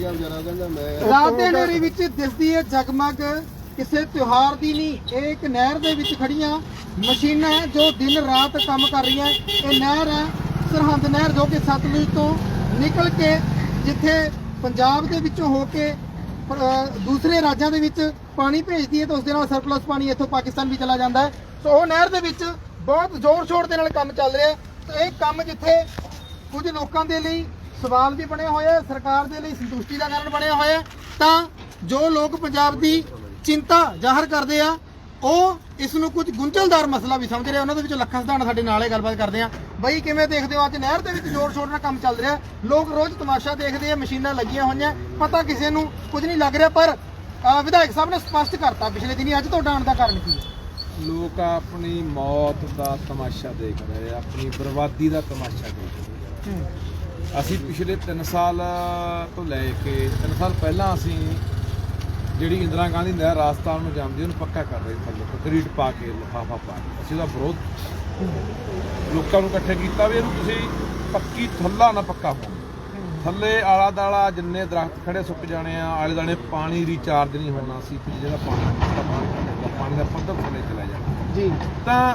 ਗਿਆ ਵਿਚਾਰਾ ਕਹਿੰਦਾ ਮੈਂ ਰਾਤ ਦੇ ਹਨੇਰੇ ਵਿੱਚ ਦਿਸਦੀ ਹੈ ਜਗਮਗ ਕਿਸੇ ਤਿਉਹਾਰ ਦੀ ਨਹੀਂ, ਇਹ ਇੱਕ ਨਹਿਰ ਦੇ ਵਿੱਚ ਖੜੀਆਂ ਮਸ਼ੀਨਾਂ ਹੈ ਜੋ ਦਿਨ ਰਾਤ ਕੰਮ ਕਰ ਰਹੀਆਂ ਇਹ ਨਹਿਰ ਹੈ ਸਰਹੰਦ ਨਹਿਰ ਜੋ ਕਿ ਸਤਲੁਜ ਤੋਂ ਨਿਕਲ ਕੇ ਜਿੱਥੇ ਪੰਜਾਬ ਦੇ ਵਿੱਚੋਂ ਹੋ ਕੇ ਦੂਸਰੇ ਰਾਜਾਂ ਦੇ ਵਿੱਚ ਪਾਣੀ ਭੇਜਦੀ ਹੈ ਤਾਂ ਉਸ ਦੇ ਨਾਲ ਸਰਪਲਸ ਪਾਣੀ ਇੱਥੋਂ ਪਾਕਿਸਤਾਨ ਵੀ ਚਲਾ ਜਾਂਦਾ ਹੈ। ਸੋ ਉਹ ਨਹਿਰ ਦੇ ਵਿੱਚ ਬਹੁਤ ਜ਼ੋਰ ਸ਼ੋਰ ਦੇ ਨਾਲ ਕੰਮ ਚੱਲ ਰਿਹਾ ਤੇ ਇਹ ਕੰਮ ਜਿੱਥੇ ਕੁਝ ਲੋਕਾਂ ਦੇ ਲਈ ਸਵਾਲ ਵੀ ਬਣੇ ਹੋਏ ਆ ਸਰਕਾਰ ਦੇ ਲਈ ਸੰਤੁਸ਼ਟੀ ਦਾ ਕਾਰਨ ਬਣਿਆ ਹੋਇਆ। ਤਾਂ ਜੋ ਲੋਕ ਪੰਜਾਬ ਦੀ ਚਿੰਤਾ ਜ਼ਾਹਰ ਕਰਦੇ ਆ ਉਹ ਇਸ ਨੂੰ ਕੁਝ ਗੁੰਝਲਦਾਰ ਮਸਲਾ ਵੀ ਸਮਝ ਰਹੇ। ਉਹਨਾਂ ਦੇ ਵਿੱਚੋਂ ਲੱਖਾਂ ਸਿਧਾਣਾ ਸਾਡੇ ਨਾਲ ਹੀ ਗੱਲਬਾਤ ਕਰਦੇ ਆ। ਬਈ ਕਿਵੇਂ ਦੇਖਦੇ ਹੋ? ਅੱਜ ਨਹਿਰ ਦੇ ਵਿੱਚ ਜ਼ੋਰ ਸ਼ੋਰ ਨਾਲ ਕੰਮ ਚੱਲ ਰਿਹਾ। ਲੋਕ ਰੋਜ਼ ਤਮਾਸ਼ਾ ਦੇਖਦੇ ਆ ਮਸ਼ੀਨਾਂ ਲੱਗੀਆਂ ਹੋਈਆਂ। ਪਤਾ ਕਿਸੇ ਨੂੰ ਕੁਝ ਨਹੀਂ ਲੱਗ ਰਿਹਾ ਪਰ ਵਿਧਾਇਕ ਸਾਹਿਬ ਨੇ ਸਪਸ਼ਟ ਕਰਤਾ ਪਿਛਲੇ ਦਿਨੀ ਅੱਜ ਤੁਹਾਡਾ ਆਉਣ ਦਾ ਕਾਰਨ ਕੀ ਹੈ? ਲੋਕ ਆਪਣੀ ਮੌਤ ਦਾ ਤਮਾਸ਼ਾ ਦੇਖ ਰਹੇ ਆ ਆਪਣੀ ਬਰਬਾਦੀ ਦਾ ਤਮਾਸ਼ਾ ਦੇਖ ਰਹੇ ਆ। ਅਸੀਂ ਪਿਛਲੇ 3 ਸਾਲ ਤੋਂ ਲੈ ਕੇ 3 ਸਾਲ ਪਹਿਲਾਂ ਅਸੀਂ ਜਿਹੜੀ ਇੰਦਰਾ ਗਾਂਧੀ ਨਹਿਰ ਰਾਜਸਥਾਨ ਨੂੰ ਜਾਂਦੀ ਉਹਨੂੰ ਪੱਕਾ ਕਰ ਰਹੇ ਥੱਲੇ ਕੰਕਰੀਟ ਪਾ ਕੇ ਲਿਫਾਫਾ ਪਾ ਕੇ। ਅਸੀਂ ਉਹਦਾ ਵਿਰੋਧ ਲੋਕਾਂ ਨੂੰ ਇਕੱਠੇ ਕੀਤਾ ਵੀ ਇਹਨੂੰ ਤੁਸੀਂ ਪੱਕੀ ਥੱਲਾ ਨਾ ਪੱਕਾ ਹੋ ਥੱਲੇ ਆਲਾ ਦਾਲਾ ਜਿੰਨੇ ਦਰਖਤ ਖੜੇ ਸੁੱਕ ਜਾਣੇ ਆ ਆਲੇ ਦਾਲੇ ਪਾਣੀ ਰੀਚਾਰਜ ਨਹੀਂ ਹੋਣਾ ਸੀ ਜਿਹੜਾ ਪਾਣੀ ਦਾ ਪਾਣੀ ਦਾ ਪੱਧਰ ਥੱਲੇ ਚਲਾ ਜਾਣਾ। ਜੀ। ਤਾਂ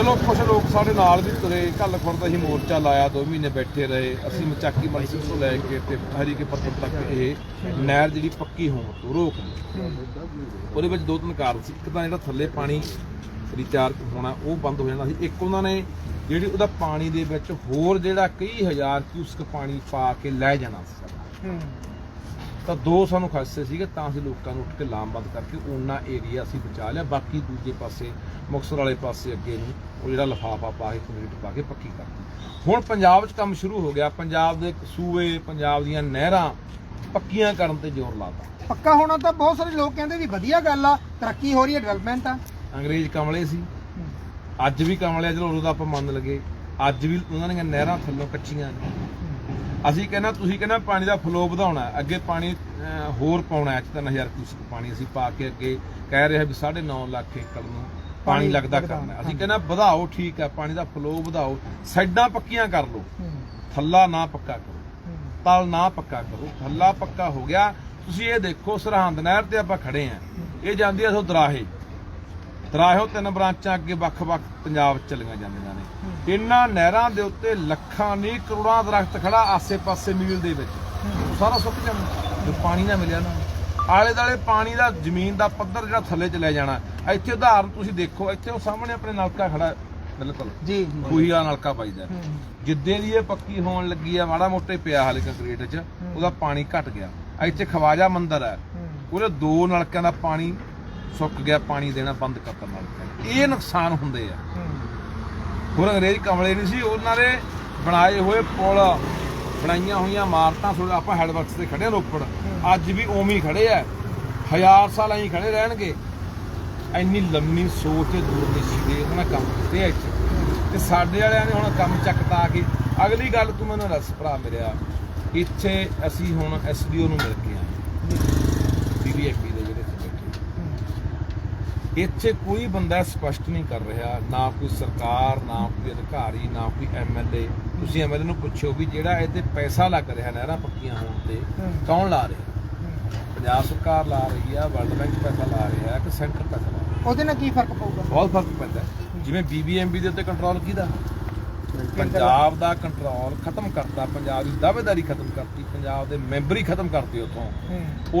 ਚਲੋ ਕੁਝ ਲੋਕ ਸਾਡੇ ਨਾਲ ਵੀ ਤੁਰੇ ਕੱਲ ਖੁਰਦ ਅਸੀਂ ਮੋਰਚਾ ਲਾਇਆ 2 ਮਹੀਨੇ ਬੈਠੇ ਰਹੇ। ਅਸੀਂ ਮਚਾਕੀ ਮਨਸਿਕ ਤੋਂ ਲੈ ਕੇ ਤੇ ਹਰੀ ਕੇ ਪੱਤਰ ਤੱਕ ਇਹ ਨਹਿਰ ਜਿਹੜੀ ਪੱਕੀ ਹੋਣ ਤੋਂ ਰੋਕ ਉਹਦੇ ਵਿੱਚ ਦੋ ਤਿੰਨ ਕਾਰਨ ਸੀ। ਇੱਕ ਤਾਂ ਜਿਹੜਾ ਥੱਲੇ ਪਾਣੀ ਰੀਚਾਰਜ ਹੋਣਾ, ਉਹ ਬੰਦ ਹੋ ਜਾਂਦਾ ਸੀ। ਇੱਕ ਉਹਨਾਂ ਨੇ ਜਿਹੜੀ ਉਹਦਾ ਪਾਣੀ ਦੇ ਵਿੱਚ ਹੋਰ ਜਿਹੜਾ ਕਈ ਹਜ਼ਾਰ ਕਿਊਸਕ ਪਾਣੀ ਪਾ ਕੇ ਲੈ ਜਾਣਾ ਸੀ। ਤਾਂ ਦੋ ਸਾਨੂੰ ਖਾਸੇ ਸੀਗੇ ਤਾਂ ਅਸੀਂ ਲੋਕਾਂ ਨੂੰ ਉੱਠ ਕੇ ਲਾਮਬੰਦ ਕਰਕੇ ਉਹਨਾਂ ਏਰੀਆ ਅਸੀਂ ਬਚਾ ਲਿਆ। ਬਾਕੀ ਦੂਜੇ ਪਾਸੇ ਮੁਕਤਸਰ ਵਾਲੇ ਪਾਸੇ ਅੱਗੇ ਨੂੰ ਉਹ ਜਿਹੜਾ ਲਫਾਫਾ ਪਾ ਕੇ ਕੰਕਰੀਟ ਪਾ ਕੇ ਪੱਕੀ ਕਰਤੀ ਹੁਣ ਪੰਜਾਬ 'ਚ ਕੰਮ ਸ਼ੁਰੂ ਹੋ ਗਿਆ। ਪੰਜਾਬ ਦੇ ਸੂਏ ਪੰਜਾਬ ਦੀਆਂ ਨਹਿਰਾਂ ਪੱਕੀਆਂ ਕਰਨ ਤੇ ਜ਼ੋਰ ਲਾਤਾ ਪੱਕਾ ਹੋਣਾ ਤਾਂ ਬਹੁਤ ਸਾਰੇ ਲੋਕ ਕਹਿੰਦੇ ਵੀ ਵਧੀਆ ਗੱਲ ਆ ਤਰੱਕੀ ਹੋ ਰਹੀ ਹੈ ਡਿਵੈਲਪਮੈਂਟ ਆ। ਅੰਗਰੇਜ਼ ਕਮਲੇ ਸੀ। ਅੱਜ ਵੀ ਕਮਲੇ ਚਲੋ ਉਦੋਂ ਤਾਂ ਆਪਾਂ ਮੰਨ ਲਗੇ ਅੱਜ ਵੀ ਉਹਨਾਂ ਦੀਆਂ ਨਹਿਰਾਂ ਥੱਲੋਂ ਕੱਚੀਆਂ ਨੇ। ਅਸੀਂ ਕਹਿੰਦਾ ਤੁਸੀਂ ਕਹਿੰਦਾ ਪਾਣੀ ਦਾ ਫਲੋ ਵਧਾਉਣਾ। ਅੱਗੇ ਪਾਣੀ ਹੋਰ ਪਾਉਣਾ ਹੈ। 3000 ਕਿਊਸਕ ਪਾਣੀ ਅਸੀਂ ਪਾ ਕੇ ਅੱਗੇ ਕਹਿ ਰਹੇ ਵੀ 9.5 ਲੱਖ ਏਕੜ ਨੂੰ ਪਾਣੀ ਲੱਗਦਾ ਕਰਨਾ। ਅਸੀਂ। ਕਹਿੰਦਾ ਵਧਾਓ ਠੀਕ ਹੈ ਪਾਣੀ ਦਾ ਫਲੋ ਵਧਾਓ। ਸਾਈਡਾਂ ਪੱਕੀਆਂ ਕਰ ਲਓ। ਥੱਲਾ ਨਾ ਪੱਕਾ ਕਰੋ। ਤਲ ਨਾ ਪੱਕਾ ਕਰੋ। ਥੱਲਾ ਪੱਕਾ ਹੋ ਗਿਆ। ਤੁਸੀਂ ਇਹ ਦੇਖੋ ਸਰਹੰਦ ਨਹਿਰ ਤੇ ਆਪਾਂ ਖੜੇ ਆ ਇਹ ਜਾਂਦੀ ਆ ਸੋ ਦਰਾਹੇ। ਦਰਾਹੇੋਂ ਤਿੰਨ ਬ੍ਰਾਂਚਾਂ ਅੱਗੇ ਵੱਖ-ਵੱਖ ਪੰਜਾਬ ਚ ਚਲੀਆਂ ਜਾਂਦੀਆਂ ਨੇ। ਇਹਨਾਂ ਨਹਿਰਾਂ ਦੇ ਉੱਤੇ ਲੱਖਾਂ ਨਹੀਂ ਕਰੋੜਾਂ ਦਰਖਤ ਖੜਾ ਆਸੇ-ਪਾਸੇ ਮੀਲ ਦੇ ਵਿੱਚ। ਸਾਰਾ ਸੁੱਕ ਜਾਣਾ ਜੇ ਪਾਣੀ ਨਾ ਮਿਲਿਆ ਨਾ। ਆਲੇ ਦਾਲੇ ਪਾਣੀ ਦਾ ਜ਼ਮੀਨ ਦਾ ਪੱਧਰ ਜਿਹੜਾ ਥੱਲੇ ਚਲੇ ਜਾਣਾ। ਇੱਥੇ ਉਦਾਹਰਨ ਤੁਸੀਂ ਦੇਖੋ ਇੱਥੇ ਉਹ ਸਾਹਮਣੇ ਆਪਣੇ ਨਲਕਾ ਖੜਾ ਬਿਲਕੁਲ। ਜੀ। ਜੀ ਖੂਹੀ ਵਾਲਾ ਨਲਕਾ ਪਾਈਦਾ ਜਿੱਦੇ ਦੀ ਇਹ ਪੱਕੀ ਹੋਣ ਲੱਗੀ ਆ ਮਾੜਾ ਮੋਟੇ ਪਿਆ ਹਾਲੇ ਕੰਕਰੀਟ 'ਚ ਉਹਦਾ ਪਾਣੀ ਘਟ ਗਿਆ। ਇੱਥੇ ਖਵਾਜਾ ਮੰਦਿਰ ਹੈ। ਉਹਦੇ ਦੋ ਨਲਕਿਆਂ ਦਾ ਪਾਣੀ ਸੁੱਕ ਗਿਆ ਪਾਣੀ ਦੇਣਾ ਬੰਦ ਕਰਤਾ ਨਲਕਿਆਂ ਨੇ। ਇਹ ਨੁਕਸਾਨ ਹੁੰਦੇ ਆ। ਹੋਰ ਅੰਗਰੇਜ਼ ਕਮਲੇ ਨਹੀਂ ਸੀ ਉਹਨਾਂ ਦੇ ਬਣਾਏ ਹੋਏ ਪੁਲ ਬਣਾਈਆਂ ਹੋਈਆਂ ਇਮਾਰਤਾਂ ਥੋੜਾ ਆਪਾਂ ਹੈਡਵਰਕਸ ਤੇ ਖੜੇ ਰੋਪੜ। ਅੱਜ ਵੀ ਉਵੇਂ ਹੀ ਖੜੇ ਆ। ਹਜ਼ਾਰ ਸਾਲ ਐਂ ਖੜੇ ਰਹਿਣਗੇ। ਇੰਨੀ ਲੰਮੀ ਸੋਚ ਤੇ ਦੂਰਦਰਸ਼ੀ ਦੇ ਉਹਨਾਂ ਕੰਮ ਕੀਤੇ ਇੱਥੇ। ਤੇ ਸਾਡੇ ਵਾਲਿਆਂ ਨੇ ਹੁਣ ਕੰਮ ਚੱਕਤਾ ਕੇ ਅਗਲੀ ਗੱਲ ਤੂੰ ਮੈਨੂੰ ਦੱਸ ਭਰਾ ਮੇਰਿਆ ਇੱਥੇ ਅਸੀਂ ਹੁਣ ਐਸਡੀਓ ਨੂੰ ਮਿਲ ਕੇ ਆਏ। ਬੈਠੇ ਇੱਥੇ ਕੋਈ ਬੰਦਾ ਸਪਸ਼ਟ ਨਹੀਂ ਕਰ ਰਿਹਾ ਨਾ ਕੋਈ ਸਰਕਾਰ ਨਾ ਕੋਈ ਅਧਿਕਾਰੀ ਨਾ ਕੋਈ ਐਮਐਲਏ ਤੁਸੀਂ ਐਮਐਲਏ ਨੂੰ ਪੁੱਛੋ ਵੀ ਜਿਹੜਾ ਇਹ ਤੇ ਪੈਸਾ ਲੱਗ ਰਿਹਾ ਨਹਿਰਾਂ ਪੱਕੀਆਂ ਹੋਣ ਤੇ ਕੌਣ ਲਾ ਰਿਹਾ? ਪੰਜਾਬ ਸਰਕਾਰ ਲਾ ਰਹੀ ਆ ਵਰਲਡ ਬੈਂਕ ਪੈਸਾ ਲਾ ਰਿਹਾ ਕਿ ਸੈਂਟਰ ਪੈਸਾ ਲਾ ਰਿਹਾ। ਉਹਦੇ ਨਾਲ ਕੀ ਫ਼ਰਕ ਪਊਗਾ? ਬਹੁਤ ਫ਼ਰਕ ਪੈਂਦਾ। ਜਿਵੇਂ ਬੀਬੀਐਮਬੀ ਦੇ ਉੱਤੇ ਕੰਟਰੋਲ ਕਿਹਦਾ? ਪੰਜਾਬ ਦਾ ਕੰਟਰੋਲ ਖਤਮ ਕਰਤਾ ਪੰਜਾਬ ਦੀ ਦਾਅਵੇਦਾਰੀ ਖਤਮ ਕਰਤੀ ਪੰਜਾਬ ਦੇ ਮੈਂਬਰ ਖਤਮ ਕਰਤੇ ਉੱਥੋਂ।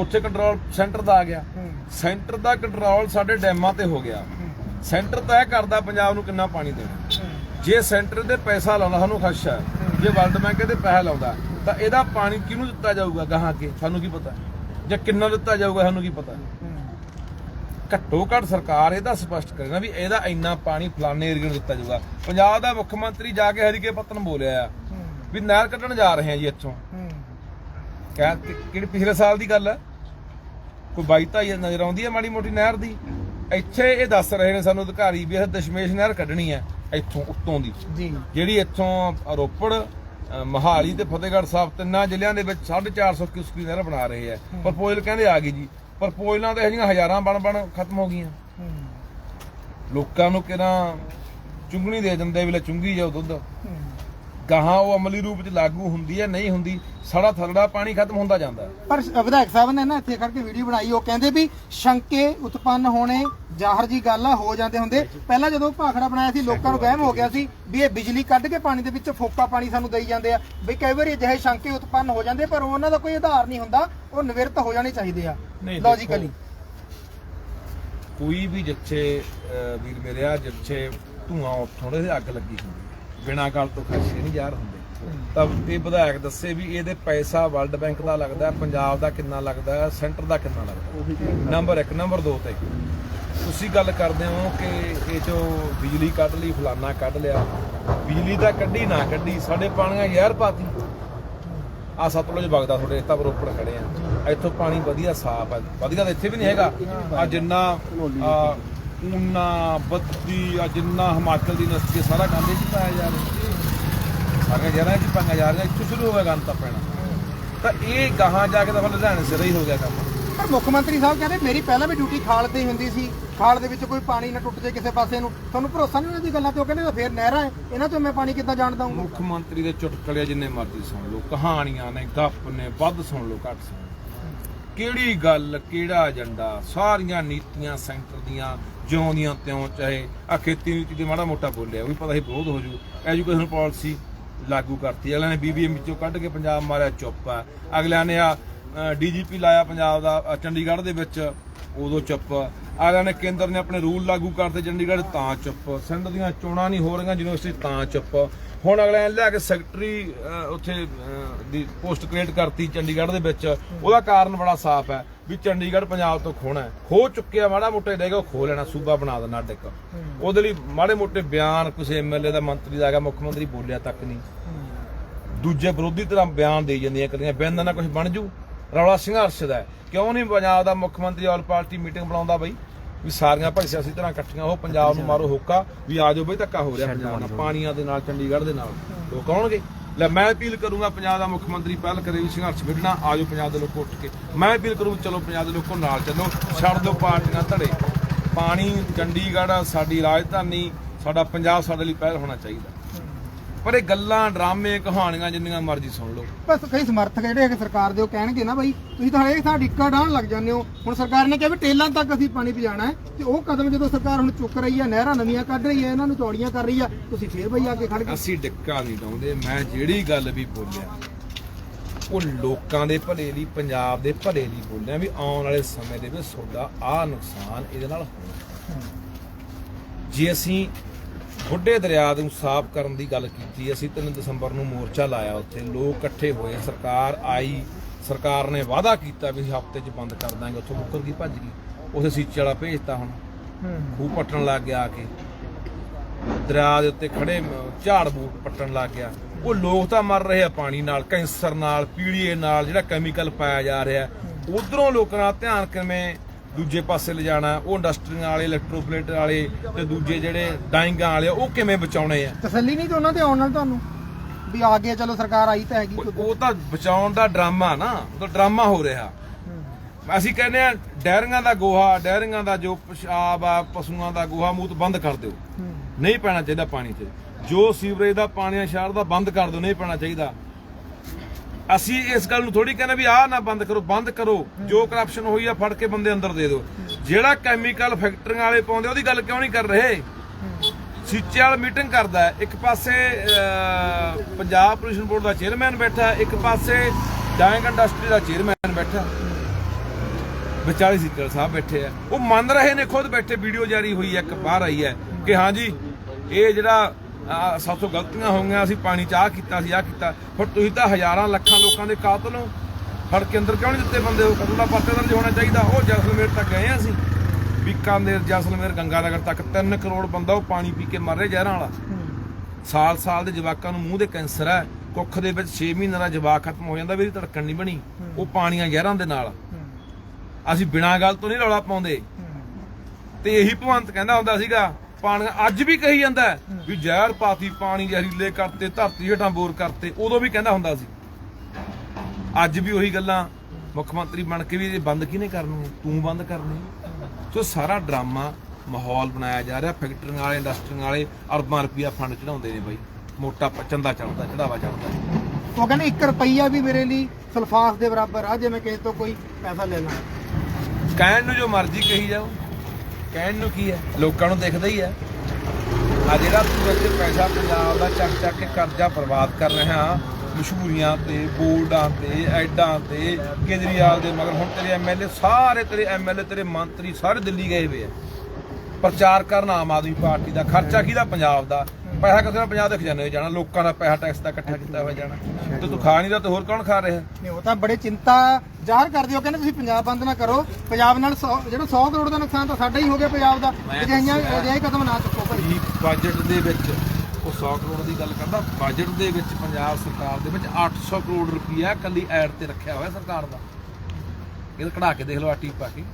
ਉੱਥੇ ਕੰਟਰੋਲ ਸੈਂਟਰ ਦਾ ਆ ਗਿਆ। ਸੈਂਟਰ ਦਾ ਕੰਟਰੋਲ ਸਾਡੇ ਡੈਮਾਂ ਤੇ ਹੋ ਗਿਆ। ਸੈਂਟਰ ਤੈਅ ਕਰਦਾ ਪੰਜਾਬ ਨੂੰ ਕਿੰਨਾ ਪਾਣੀ ਦੇਣਾ। ਜੇ ਸੈਂਟਰ ਦੇ ਪੈਸਾ ਲਾਉਂਦਾ ਸਾਨੂੰ ਖਦਸ਼ਾ ਹੈ ਜੇ ਵਰਲਡ ਬੈਂਕ ਇਹਦੇ ਪੈਸਾ ਲਾਉਂਦਾ ਤਾਂ ਇਹਦਾ ਪਾਣੀ ਕਿਹਨੂੰ ਦਿੱਤਾ ਜਾਊਗਾ ਗਾਹਾਂ ਅੱਗੇ? ਸਾਨੂੰ ਕੀ ਪਤਾ? ਜਾਂ ਕਿੰਨਾ ਦਿੱਤਾ ਜਾਊਗਾ ਸਾਨੂੰ ਕੀ ਪਤਾ? ਘੱਟੋ ਘੱਟ ਸਰਕਾਰ ਇਹਦਾ ਸਪਸ਼ਟ ਕਰੇ ਨਾ ਵੀ ਇਹਦਾ ਇੰਨਾ ਪਾਣੀ ਫਲਾਣੇ ਏਰੀਏ ਨੂੰ ਦਿੱਤਾ ਜਾਊਗਾ। ਪੰਜਾਬ ਦਾ ਮੁੱਖ ਮੰਤਰੀ ਜਾ ਕੇ ਹਰੀਕੇ ਪੱਤਨ ਬੋਲਿਆ ਆ ਵੀ ਨਹਿਰ ਕੱਢਣ ਜਾ ਰਹੇ ਆ ਜੀ ਇੱਥੋਂ। ਕਹਿ ਕਿ- ਕਿਹੜੀ ਪਿਛਲੇ ਸਾਲ ਦੀ ਗੱਲ ਹੈ ਕੋਈ ਬਾਈਤਾ ਹੀ ਨਜ਼ਰ ਆਉਂਦੀ ਹੈ ਮਾੜੀ ਮੋਟੀ ਨਹਿਰ ਦੀ? ਇੱਥੇ ਇਹ ਦੱਸ ਰਹੇ ਨੇ ਸਾਨੂੰ ਅਧਿਕਾਰੀ ਵੀ ਇਹ ਦਸ਼ਮੇਸ਼ ਨਹਿਰ ਕੱਢਣੀ ਹੈ ਇੱਥੋਂ ਉੱਤੋਂ ਦੀ। ਜੀ। ਜਿਹੜੀ ਇੱਥੋਂ ਰੋਪੜ ਮੋਹਾਲੀ ਤੇ ਫਤਿਹਗੜ੍ਹ ਸਾਹਿਬ ਤਿੰਨਾਂ ਜ਼ਿਲ੍ਹਿਆਂ ਦੇ ਵਿੱਚ 450 ਕਿਊਸਕੀ ਨਹਿਰ ਬਣਾ ਰਹੇ ਆ ਪ੍ਰਪੋਜ਼ਲ ਕਹਿੰਦੇ ਆ ਗਈ ਜੀ। ਪ੍ਰਪੋਜ਼ਲਾਂ ਤੇ ਹਜੀਆਂ ਹਜ਼ਾਰਾਂ ਬਣ ਬਣ ਖਤਮ ਹੋ ਗਈਆਂ। ਲੋਕਾਂ ਨੂੰ ਕਿਹੜਾ ਚੁੰਗਣੀ ਦੇ ਦਿੰਦੇ ਵੇਲੇ ਚੁੰਗੀ ਜਾਓ ਦੁੱਧ। ਗਾਹਾਂ ਉਹ ਅਮਲੀ ਰੂਪ ਚ ਲਾਗੂ ਹੁੰਦੀ ਹੈ ਨਹੀਂ ਹੁੰਦੀ ਸਾਡਾ ਥਰੜਾ ਪਾਣੀ ਖਤਮ ਹੁੰਦਾ ਜਾਂਦਾ ਹੈ। ਪਰ ਵਿਧਾਇਕ ਸਾਹਿਬ ਨੇ ਨਾ ਇੱਥੇ ਖੜ ਕੇ ਵੀਡੀਓ ਬਣਾਈ ਉਹ ਕਹਿੰਦੇ ਵੀ ਸ਼ੰਕੇ ਉਤਪੰਨ ਹੋਣੇ ਜ਼ਾਹਰ ਜੀ ਗੱਲ ਆ ਹੋ ਜਾਂਦੇ ਹੁੰਦੇ। ਪਹਿਲਾਂ ਜਦੋਂ ਭਾਖੜਾ ਬਣਾਇਆ ਸੀ ਲੋਕਾਂ ਨੂੰ ਵਹਿਮ ਹੋ ਗਿਆ ਸੀ ਵੀ ਇਹ ਬਿਜਲੀ ਕੱਢ ਕੇ ਪਾਣੀ ਦੇ ਵਿੱਚ ਫੋਕਾ ਪਾਣੀ ਸਾਨੂੰ ਦੇਈ ਜਾਂਦੇ ਆ। ਵੀ ਕਈ ਵਾਰੀ ਅਜਿਹੇ ਸ਼ੰਕੇ ਉਤਪੰਨ ਹੋ ਜਾਂਦੇ ਪਰ ਉਹਨਾਂ ਦਾ ਕੋਈ ਆਧਾਰ ਨਹੀਂ ਹੁੰਦਾ ਉਹ ਨਿਵਰਤ ਹੋ ਜਾਣੇ ਚਾਹੀਦੇ ਆ ਨਹੀਂ, ਲੌਜੀਕਲੀ ਕੋਈ ਵੀ ਜਿੱਥੇ ਅਹ, ਵੀਰ ਮੇਰੇ ਆ ਜਿੱਥੇ ਧੂਆਂ ਉੱਥੋਂ ਦੇ ਅੱਗ ਲੱਗੀ ਹੁੰਦੀ ਬਿਨਾ ਗੱਲ ਤੋਂ ਖਰਚੇ ਨਹੀਂ ਜ਼ਾਹਰ ਹੁੰਦੇ। ਤਾਂ ਇਹ ਵਿਧਾਇਕ ਦੱਸੇ ਵੀ ਇਹਦੇ ਪੈਸਾ ਵਰਲਡ ਬੈਂਕ ਦਾ ਲੱਗਦਾ, ਪੰਜਾਬ ਦਾ ਕਿੰਨਾ ਲੱਗਦਾ, ਸੈਂਟਰ ਦਾ ਕਿੰਨਾ ਲੱਗਦਾ। ਨੰਬਰ 1 ਨੰਬਰ 2 ਤੇ। ਤੁਸੀਂ ਗੱਲ ਕਰਦੇ ਹੋ ਕਿ ਇਹ ਚੋਂ ਬਿਜਲੀ ਕੱਢ ਲਈ, ਫਲਾਨਾ ਕੱਢ ਲਿਆ। ਬਿਜਲੀ ਤਾਂ ਕੱਢੀ, ਨਾ ਕੱਢੀ, ਸਾਡੇ ਪਾਣੀਆਂ ਯਾਰ ਪਾਤੀ। ਆ ਸਤਲੁਜ ਵਗਦਾ ਤੁਹਾਡੇ ਇੱਥੇ ਰੋਪੜ ਖੜੇ ਆ। ਇੱਥੋਂ ਪਾਣੀ ਵਧੀਆ ਸਾਫ਼ ਹੈ ਵਧੀਆ ਤਾਂ ਇੱਥੇ ਵੀ ਨਹੀਂ ਹੈਗਾ। ਆ ਜਿੰਨਾ ਊਨਾ ਬੱਦੀ ਆ ਜਿੰਨਾ ਹਿਮਾਚਲ ਦੀ ਨਸਤੀ ਹੈ, ਸਾਰਾ ਗੰਦੇ ਚ ਪਾਇਆ ਜਾ ਰਿਹਾ। ਸਾਰੀਆਂ ਜਰਾਂ ਚ ਪਾਇਆ ਜਾ ਰਿਹਾ ਇੱਥੋਂ ਸ਼ੁਰੂ ਹੋ ਗਿਆ ਗੰਦ ਤਾਂ ਪੈਣਾ। ਤਾਂ ਇਹ ਗਾਹਾਂ ਜਾ ਕੇ ਤਾਂ ਫਿਰ ਲੁਧਿਆਣੇ ਸਿਰ ਹੀ ਹੋ ਗਿਆ ਕੰਮ। ਪਰ ਮੁੱਖ ਮੰਤਰੀ ਸਾਹਿਬ ਕਹਿੰਦੇ ਮੇਰੀ ਪਹਿਲਾਂ ਵੀ ਡਿਊਟੀ ਖਾਲ ਤੇ ਹੀ ਹੁੰਦੀ ਸੀ। ਖਾਲ ਦੇ ਵਿੱਚ ਕੋਈ ਪਾਣੀ ਨਾ ਟੁੱਟ ਜੇ ਕਿਸੇ ਪਾਸੇ ਨੂੰ। ਤੁਹਾਨੂੰ ਭਰੋਸਾ ਨਹੀਂ ਉਹਨਾਂ ਦੀ ਗੱਲਾਂ ਤੇ? ਉਹ ਕਹਿੰਦੇ ਤਾਂ ਫੇਰ ਨਹਿਰਾਂ ਹੈ ਇਹਨਾਂ ਤੋਂ ਮੈਂ ਪਾਣੀ ਕਿੱਦਾਂ ਜਾਣ ਦਊਂਗਾ ਮੁੱਖ ਮੰਤਰੀ ਦੇ ਚੁਟਕਲੇ ਜਿੰਨੇ ਮਰਜ਼ੀ ਸੁਣ ਲਓ ਕਹਾਣੀਆਂ ਨੇ ਗੱਪ ਨੇ ਵੱਧ ਸੁਣ ਲਓ ਘੱਟ ਸੁਣ ਲਓ। ਕਿਹੜੀ ਗੱਲ, ਕਿਹੜਾ ਏਜੰਡਾ? ਸਾਰੀਆਂ ਨੀਤੀਆਂ ਸੈਂਟਰ ਦੀਆਂ ਜਿਉਂ ਦੀਆਂ ਤਿਉਂ, ਚਾਹੇ ਆ ਖੇਤੀ ਨੀਤੀ ਦੇ ਮਾੜਾ ਮੋਟਾ ਬੋਲਿਆ, ਉਹ ਵੀ ਪਤਾ ਹੀ ਵਿਰੋਧ ਹੋ ਜੂ ਐਜੂਕੇਸ਼ਨ ਪਾਲਿਸੀ ਲਾਗੂ ਕਰਤੀ। ਅਗਲਿਆਂ ਨੇ ਬੀਬੀਐਮ ਵਿੱਚੋਂ ਕੱਢ ਕੇ ਪੰਜਾਬ ਮਾਰਿਆ ਚੁੱਪ ਆ। ਅਗਲਿਆਂ ਨੇ ਆ ਡੀਜੀਪੀ ਲਾਇਆ ਪੰਜਾਬ ਦਾ ਚੰਡੀਗੜ੍ਹ ਦੇ ਵਿੱਚ, ਉਦੋਂ ਚੁੱਪ। ਅਗਲਿਆਂ ਨੇ ਕੇਂਦਰ ਨੇ ਆਪਣੇ ਰੂਲ ਲਾਗੂ ਕਰਤੇ ਚੰਡੀਗੜ੍ਹ, ਤਾਂ ਚੁੱਪ। ਸਿੰਧ ਦੀਆਂ ਚੋਣਾਂ ਨਹੀਂ ਹੋ ਰਹੀਆਂ, ਯੂਨੀਵਰਸਿਟੀ ਤਾਂ ਚੁੱਪ। ਹੁਣ ਅਗਲਿਆਂ ਨੇ ਲਿਆ ਕੇ ਸੈਕਟਰੀ ਉੱਥੇ ਦੀ ਪੋਸਟ ਕ੍ਰੀਏਟ ਕਰਤੀ ਚੰਡੀਗੜ੍ਹ ਦੇ ਵਿੱਚ। ਉਹਦਾ ਕਾਰਨ ਬੜਾ ਸਾਫ਼ ਹੈ ਵੀ ਚੰਡੀਗੜ੍ਹ ਪੰਜਾਬ ਤੋਂ ਖੋਣਾ ਹੈ। ਖੋ ਚੁੱਕਿਆ ਮਾੜਾ ਮੋਟਾ ਦੇਗਾ ਉਹ ਖੋ ਲੈਣਾ ਸੂਬਾ ਬਣਾ ਦੇਣਾ ਡਿੱਕ ਉਹਦੇ ਲਈ ਮਾੜੇ ਮੋਟੇ ਬਿਆਨ ਕਿਸੇ ਐਮਐਲਏ ਦਾ ਮੰਤਰੀ ਦਾ ਹੈਗਾ ਮੁੱਖ ਮੰਤਰੀ ਬੋਲਿਆ ਤੱਕ ਨਹੀਂ। ਦੂਜੇ ਵਿਰੋਧੀ ਤਰ੍ਹਾਂ ਬਿਆਨ ਦੇ ਜਾਂਦੀਆਂ ਕਦੀਆਂ ਬਿਆਨ ਨਾਲ ਕੁਝ ਬਣ ਜੂ? ਰੌਲਾ ਸੰਘਰਸ਼ ਦਾ। ਕਿਉਂ ਨਹੀਂ ਪੰਜਾਬ ਦਾ ਮੁੱਖ ਮੰਤਰੀ ਆਲ ਪਾਰਟੀ ਮੀਟਿੰਗ ਬੁਲਾਉਂਦਾ ਬਈ? ਵੀ ਸਾਰੀਆਂ ਭਾਈ ਸਿਆਸੀ ਤਰ੍ਹਾਂ ਇਕੱਠੀਆਂ ਹੋ ਪੰਜਾਬ ਨੂੰ ਮਾਰੋ ਹੋਕਾ ਵੀ ਆ ਜਾਓ ਬਈ ਧੱਕਾ ਹੋ ਰਿਹਾ ਪੰਜਾਬ ਨਾਲ ਪਾਣੀਆਂ ਦੇ ਨਾਲ ਚੰਡੀਗੜ੍ਹ ਦੇ ਨਾਲ। ਲੋਕ ਆਉਣਗੇ। ਲੈ ਮੈਂ ਅਪੀਲ ਕਰੂੰਗਾ ਪੰਜਾਬ ਦਾ ਮੁੱਖ ਮੰਤਰੀ ਪਹਿਲ ਕਰੇ ਵੀ ਸੰਘਰਸ਼ ਵਿੱਢਣਾ ਆ ਜਾਓ ਪੰਜਾਬ ਦੇ ਲੋਕ ਉੱਠ ਕੇ। ਮੈਂ ਅਪੀਲ ਕਰੂੰ ਚਲੋ ਪੰਜਾਬ ਦੇ ਲੋਕੋ ਨਾਲ ਚੱਲੋ ਛੱਡ ਦਿਓ ਪਾਰਟੀਆਂ ਧੜੇ। ਪਾਣੀ ਚੰਡੀਗੜ੍ਹ ਸਾਡੀ ਰਾਜਧਾਨੀ ਸਾਡਾ ਪੰਜਾਬ ਸਾਡੇ ਲਈ ਪਹਿਲ ਹੋਣਾ ਚਾਹੀਦਾ। ਪਰ ਇਹ ਗੱਲਾਂ ਡਰਾਮੇ ਕਹਾਣੀਆਂ ਜਿੰਨੀਆਂ ਮਰਜ਼ੀ ਸੁਣ ਲਓ। ਬਸ ਕਈ ਸਮਰਥਕ ਜਿਹੜੇ ਹੈਗੇ ਸਰਕਾਰ ਦੇ ਉਹ ਕਹਿਣਗੇ ਨਾ ਬਾਈ ਤੁਸੀਂ ਤਾਂ ਹਰੇਕ ਥਾਂ ਡਿੱਕਾ ਡਾਣ ਲੱਗ ਜਾਂਦੇ ਹੋ। ਹੁਣ ਸਰਕਾਰ ਨੇ ਕਿਹਾ ਵੀ ਟੇਲਾਂ ਤੱਕ ਅਸੀਂ ਪਾਣੀ ਪਹੁੰਚਾਉਣਾ ਹੈ। ਤੇ ਉਹ ਕਦਮ ਜਦੋਂ ਸਰਕਾਰ ਹੁਣ ਚੁੱਕ ਰਹੀ ਹੈ ਨਹਿਰਾਂ ਨਵੀਆਂ ਕੱਢ ਰਹੀ ਹੈ ਇਹਨਾਂ ਨੂੰ ਚੌੜੀਆਂ ਕਰ ਰਹੀ ਆ ਤੁਸੀਂ ਫੇਰ ਬਈ ਆ ਕੇ ਖੜ ਗਏ। ਅਸੀਂ ਡਿੱਕਾ ਨਹੀਂ ਡਾਉਂਦੇ ਮੈਂ ਜਿਹੜੀ ਗੱਲ ਵੀ ਬੋਲਿਆ ਉਹ ਲੋਕਾਂ ਦੇ ਭਲੇ ਲਈ ਪੰਜਾਬ ਦੇ ਭਲੇ ਲਈ ਬੋਲਿਆ ਵੀ ਆਉਣ ਵਾਲੇ ਸਮੇਂ ਦੇ ਵਿੱਚ ਤੁਹਾਡਾ ਆ ਨੁਕਸਾਨ ਇਹਦੇ ਨਾਲ ਹੋਣਾ। ਜੇ ਅਸੀਂ ਬੁੱਢੇ ਦਰਿਆ ਨੂੰ ਸਾਫ਼ ਕਰਨ ਦੀ ਗੱਲ ਕੀਤੀ। ਅਸੀਂ 3 ਦਸੰਬਰ ਨੂੰ ਮੋਰਚਾ ਲਾਇਆ ਉੱਥੇ। ਲੋਕ ਇਕੱਠੇ ਹੋਏ। ਸਰਕਾਰ ਆਈ। ਸਰਕਾਰ ਨੇ ਵਾਅਦਾ ਕੀਤਾ ਵੀ ਹਫ਼ਤੇ 'ਚ ਬੰਦ ਕਰ ਦਾਂਗੇ। ਉੱਥੋਂ ਮੁੱਕਰ ਗਈ ਭੱਜ ਗਈ। ਉਥੇ ਸੀਚੇ ਵਾਲਾ ਭੇਜਤਾ ਹੁਣ। ਖੂਹ ਪੱਟਣ ਲੱਗ ਗਿਆ ਆ ਕੇ। ਦਰਿਆ ਦੇ ਉੱਤੇ ਖੜੇ ਝਾੜ ਬੂਟ ਪੱਟਣ ਲੱਗ ਗਿਆ। ਉਹ ਲੋਕ ਤਾਂ ਮਰ ਰਹੇ ਆ ਪਾਣੀ ਨਾਲ ਕੈਂਸਰ ਨਾਲ ਪੀੜੀਏ ਨਾਲ ਜਿਹੜਾ ਕੈਮੀਕਲ ਪਾਇਆ ਜਾ ਰਿਹਾ। ਉਧਰੋਂ ਲੋਕਾਂ ਦਾ ਧਿਆਨ ਕਿਵੇਂ ਦੂਜੇ ਪਾਸੇ ਲਿਜਾਣਾ ਉਹ ਇੰਡਸਟਰੀਆਂ ਵਾਲੇ ਇਲੈਕਟ੍ਰੋਪਲੇਟ ਵਾਲੇ ਤੇ ਦੂਜੇ ਜਿਹੜੇ ਡਾਈਂਗਾਂ ਵਾਲੇ ਉਹ ਕਿਵੇਂ ਬਚਾਉਣੇ ਆ? ਤਸੱਲੀ ਨਹੀਂ ਤੇ ਉਹਨਾਂ ਦੇ ਆਉਣ ਨਾਲ ਤੁਹਾਨੂੰ? ਵੀ ਆ ਗਿਆ ਚਲੋ ਸਰਕਾਰ ਆਈ ਤਾਂ ਹੈਗੀ ਉਹ- ਤਾਂ ਬਚਾਉਣ ਦਾ ਡਰਾਮਾ ਨਾ ਉਹ ਤਾਂ ਡਰਾਮਾ ਹੋ ਰਿਹਾ। ਅਸੀਂ ਕਹਿੰਦੇ ਆ ਡੈਰੀਆਂ ਦਾ ਗੋਹਾ ਡੈਰੀਆਂ ਦਾ ਜੋ ਪਿਸ਼ਾਬ ਆ ਪਸ਼ੂਆਂ ਦਾ ਗੋਹਾ ਮੂਤ ਬੰਦ ਕਰ ਦਿਓ। ਨਹੀਂ ਪੈਣਾ ਚਾਹੀਦਾ ਪਾਣੀ 'ਚ। ਜੋ ਸੀਵਰੇਜ ਦਾ ਪਾਣੀ ਆ ਸ਼ਹਿਰ ਦਾ ਬੰਦ ਕਰ ਦਿਓ ਨਹੀਂ ਪੈਣਾ ਚਾਹੀਦਾ। ਅਸੀਂ ਇਸ ਗੱਲ ਨੂੰ ਥੋੜੀ ਕਹਿੰਦੇ ਵੀ ਆਹ ਨਾ ਬੰਦ ਕਰੋ ਬੰਦ ਕਰੋ। ਜੋ ਕਰਪਸ਼ਨ ਹੋਈ ਆ, ਫੜ ਕੇ ਬੰਦੇ ਅੰਦਰ ਦੇ ਦਿਓ। ਜਿਹੜਾ ਕੈਮੀਕਲ ਫੈਕਟਰੀਆਂ ਵਾਲੇ ਪਾਉਂਦੇ, ਉਹਦੀ ਗੱਲ ਕਿਉਂ ਨਹੀਂ ਕਰ ਰਹੇ? ਸੀਚੇ ਵਾਲ ਮੀਟਿੰਗ ਕਰਦਾ ਇੱਕ ਪਾਸੇ ਪੰਜਾਬ ਪੋਲੂਸ਼ਨ ਬੋਰਡ ਦਾ ਚੇਅਰਮੈਨ ਬੈਠਾ ਇੱਕ ਪਾਸੇ ਡਾਇੰਗ ਇੰਡਸਟਰੀ ਦਾ ਚੇਅਰਮੈਨ ਬੈਠਾ ਵਿਚਾਲੇ ਸੀਚਲ ਸਾਹਿਬ ਬੈਠੇ ਆ। ਉਹ ਮੰਨ ਰਹੇ ਨੇ, ਖੁਦ ਬੈਠੇ ਵੀਡੀਓ ਜਾਰੀ ਹੋਈ ਹੈ, ਇੱਕ ਬਾਹਰ ਆਈ ਹੈ ਕਿ ਹਾਂਜੀ, ਇਹ ਜਿਹੜਾ ਸਾਥੋਂ ਗਲਤੀਆਂ ਹੋਈਆਂ ਅਸੀਂ ਪਾਣੀ ਚ ਆਹ ਕੀਤਾ ਸੀ ਆਹ ਕੀਤਾ। ਪਰ ਤੁਸੀਂ ਤਾਂ ਹਜ਼ਾਰਾਂ ਲੱਖਾਂ ਲੋਕਾਂ ਦੇ ਕਾਤਲ ਹੋ। ਫੜ ਕੇ ਅੰਦਰ ਕਿਉਂ ਨਹੀਂ ਦਿੱਤੇ ਬੰਦੇ? ਉਹ ਕਤਲ ਦਾ ਪਰਚਾ ਦਰਜ ਹੋਣਾ ਚਾਹੀਦਾ। ਉਹ ਜੈਸਲਮੇਰ ਤੱਕ ਗਏ ਆ ਅਸੀਂ। ਬੀਕਾਨੇਰ ਜੈਸਲਮੇਰ ਗੰਗਾਨਗਰ ਤੱਕ 3 ਕਰੋੜ ਬੰਦਾ ਉਹ ਪਾਣੀ ਪੀ ਕੇ ਮਰ ਰਿਹਾ ਜ਼ਹਿਰਾਂ ਵਾਲਾ। ਸਾਲ ਸਾਲ ਦੇ ਜਵਾਕਾਂ ਨੂੰ ਮੂੰਹ ਦੇ ਕੈਂਸਰ ਹੈ ਕੁੱਖ ਦੇ ਵਿੱਚ 6 ਮਹੀਨੇ ਦਾ ਜਵਾਕ ਖਤਮ ਹੋ ਜਾਂਦਾ ਵੀ ਧੜਕਣ ਨਹੀਂ ਬਣੀ। ਉਹ ਪਾਣੀਆਂ ਜ਼ਹਿਰਾਂ ਦੇ ਨਾਲ। ਅਸੀਂ ਬਿਨਾਂ ਗੱਲ ਤੋਂ ਨਹੀਂ ਰੌਲਾ ਪਾਉਂਦੇ। ਤੇ ਇਹੀ ਭਵੰਤ ਕਹਿੰਦਾ ਹੁੰਦਾ ਸੀਗਾ ਪਾਣੀ ਅੱਜ ਵੀ ਕਹੀ ਜਾਂਦਾ ਵੀ ਜ਼ਹਿਰ ਪਾਤੀ ਪਾਣੀ ਜ਼ਹਿਰੀਲੇ ਕਰਤੇ ਧਰਤੀ ਹੇਠਾਂ ਬੋਰ ਕਰਤੇ ਉਦੋਂ ਵੀ ਕਹਿੰਦਾ ਹੁੰਦਾ ਸੀ। ਅੱਜ ਵੀ ਉਹੀ ਗੱਲਾਂ ਮੁੱਖ ਮੰਤਰੀ ਬਣ ਕੇ ਵੀ ਇਹ ਬੰਦ ਕਿਹਨੇ ਕਰਨੀ? ਤੂੰ ਬੰਦ ਕਰਨੀ। ਸੋ ਸਾਰਾ ਡਰਾਮਾ ਮਾਹੌਲ ਬਣਾਇਆ ਜਾ ਰਿਹਾ ਫੈਕਟਰੀਆਂ ਵਾਲੇ ਇੰਡਸਟਰੀਆਂ ਵਾਲੇ ਅਰਬਾਂ ਰੁਪਈਆ ਫੰਡ ਚੜਾਉਂਦੇ ਨੇ ਬਾਈ। ਮੋਟਾ ਚੰਦਾ ਚੜਦਾ ਚੜਾਵਾ ਚੜਦਾ ਉਹ ਕਹਿੰਦੇ 1 ਰੁਪਈਆ ਵੀ ਮੇਰੇ ਲਈ ਸਲਫਾਸ ਦੇ ਬਰਾਬਰ ਆ ਜੇ ਮੈਂ ਕਿਸੇ ਤੋਂ ਕੋਈ ਪੈਸਾ ਲੈ ਲਾਂ। ਕਹਿਣ ਨੂੰ ਜੋ ਮਰਜ਼ੀ ਕਹੀ ਜਾਓ। ਕਹਿਣ ਨੂੰ ਕੀ ਹੈ? ਲੋਕਾਂ ਨੂੰ ਦਿਖਦਾ ਹੀ ਹੈ। ਆ ਜਿਹੜਾ ਤੂੰ ਵਿੱਚ ਪੈਸਾ ਪੰਜਾਬ ਦਾ ਚੱਕ ਚੱਕ ਕੇ ਕਰਜ਼ਾ ਬਰਬਾਦ ਕਰ ਰਿਹਾ, ਮਸ਼ਹੂਰੀਆਂ ਤੇ, ਬੋਰਡਾਂ ਤੇ, ਐਡਾਂ ਤੇ, ਕੇਜਰੀਵਾਲ ਦੇ ਮਗਰ ਹੁਣ ਤੇਰੇ ਐਮਐਲਏ ਸਾਰੇ ਤੇਰੇ ਐਮਐਲਏ ਤੇਰੇ ਮੰਤਰੀ ਸਾਰੇ ਦਿੱਲੀ ਗਏ ਹੋਏ ਆ। ਪ੍ਰਚਾਰ ਕਰਨ ਆਮ ਆਦਮੀ ਪਾਰਟੀ ਦਾ, ਖਰਚਾ ਕਿਹਦਾ? ਪੰਜਾਬ ਦਾ। ਪੈਸਾ ਕਿਸੇ ਦਾ ਪੰਜਾਬ ਦੇ ਖਜ਼ਾਨੇ 'ਚ ਜਾਣਾ ਲੋਕਾਂ ਦਾ ਪੈਸਾ ਟੈਕਸ ਦਾ ਇਕੱਠਾ ਕੀਤਾ ਹੋਇਆ ਜਾਣਾ। ਤੇ ਤੂੰ ਖਾ ਨਹੀਂ ਦਾ ਤੇ ਹੋਰ ਕੌਣ ਖਾ ਰਿਹਾ? ਨਹੀਂ ਉਹ ਤਾਂ ਬੜੇ ਚਿੰਤਾ ਜ਼ਾਹਰ ਕਰਦੇ ਹੋ ਕਹਿੰਦੇ ਤੁਸੀਂ ਪੰਜਾਬ ਬੰਦ ਨਾ ਕਰੋ। ਪੰਜਾਬ ਨਾਲ ਸੌ- ਜਿਹੜਾ 100 ਕਰੋੜ ਦਾ ਨੁਕਸਾਨ ਤਾਂ ਸਾਡਾ ਹੀ ਹੋ ਗਿਆ ਪੰਜਾਬ ਦਾ। ਮੈਂ ਅਜਿਹੀਆਂ ਦੱਸਿਆ। ਅਜਿਹੇ ਕਦਮ ਨਾ ਚੁੱਕੋ ਭਾਈ। ਬਜਟ ਦੇ ਵਿੱਚ ਉਹ 100 ਕਰੋੜ ਦੀ ਗੱਲ ਕਰਦਾ ਬਜਟ ਦੇ ਵਿੱਚ ਪੰਜਾਬ ਸਰਕਾਰ ਦੇ ਵਿੱਚ 800 ਕਰੋੜ ਰੁਪਈਆ ਕੱਲੀ ਐਡ ਤੇ ਰੱਖਿਆ ਹੋਇਆ ਸਰਕਾਰ ਦਾ। ਇਹ ਕਢਾ ਕੇ ਦੇਖ ਲਓ ਆਟੀ ਪਾ ਕੇ।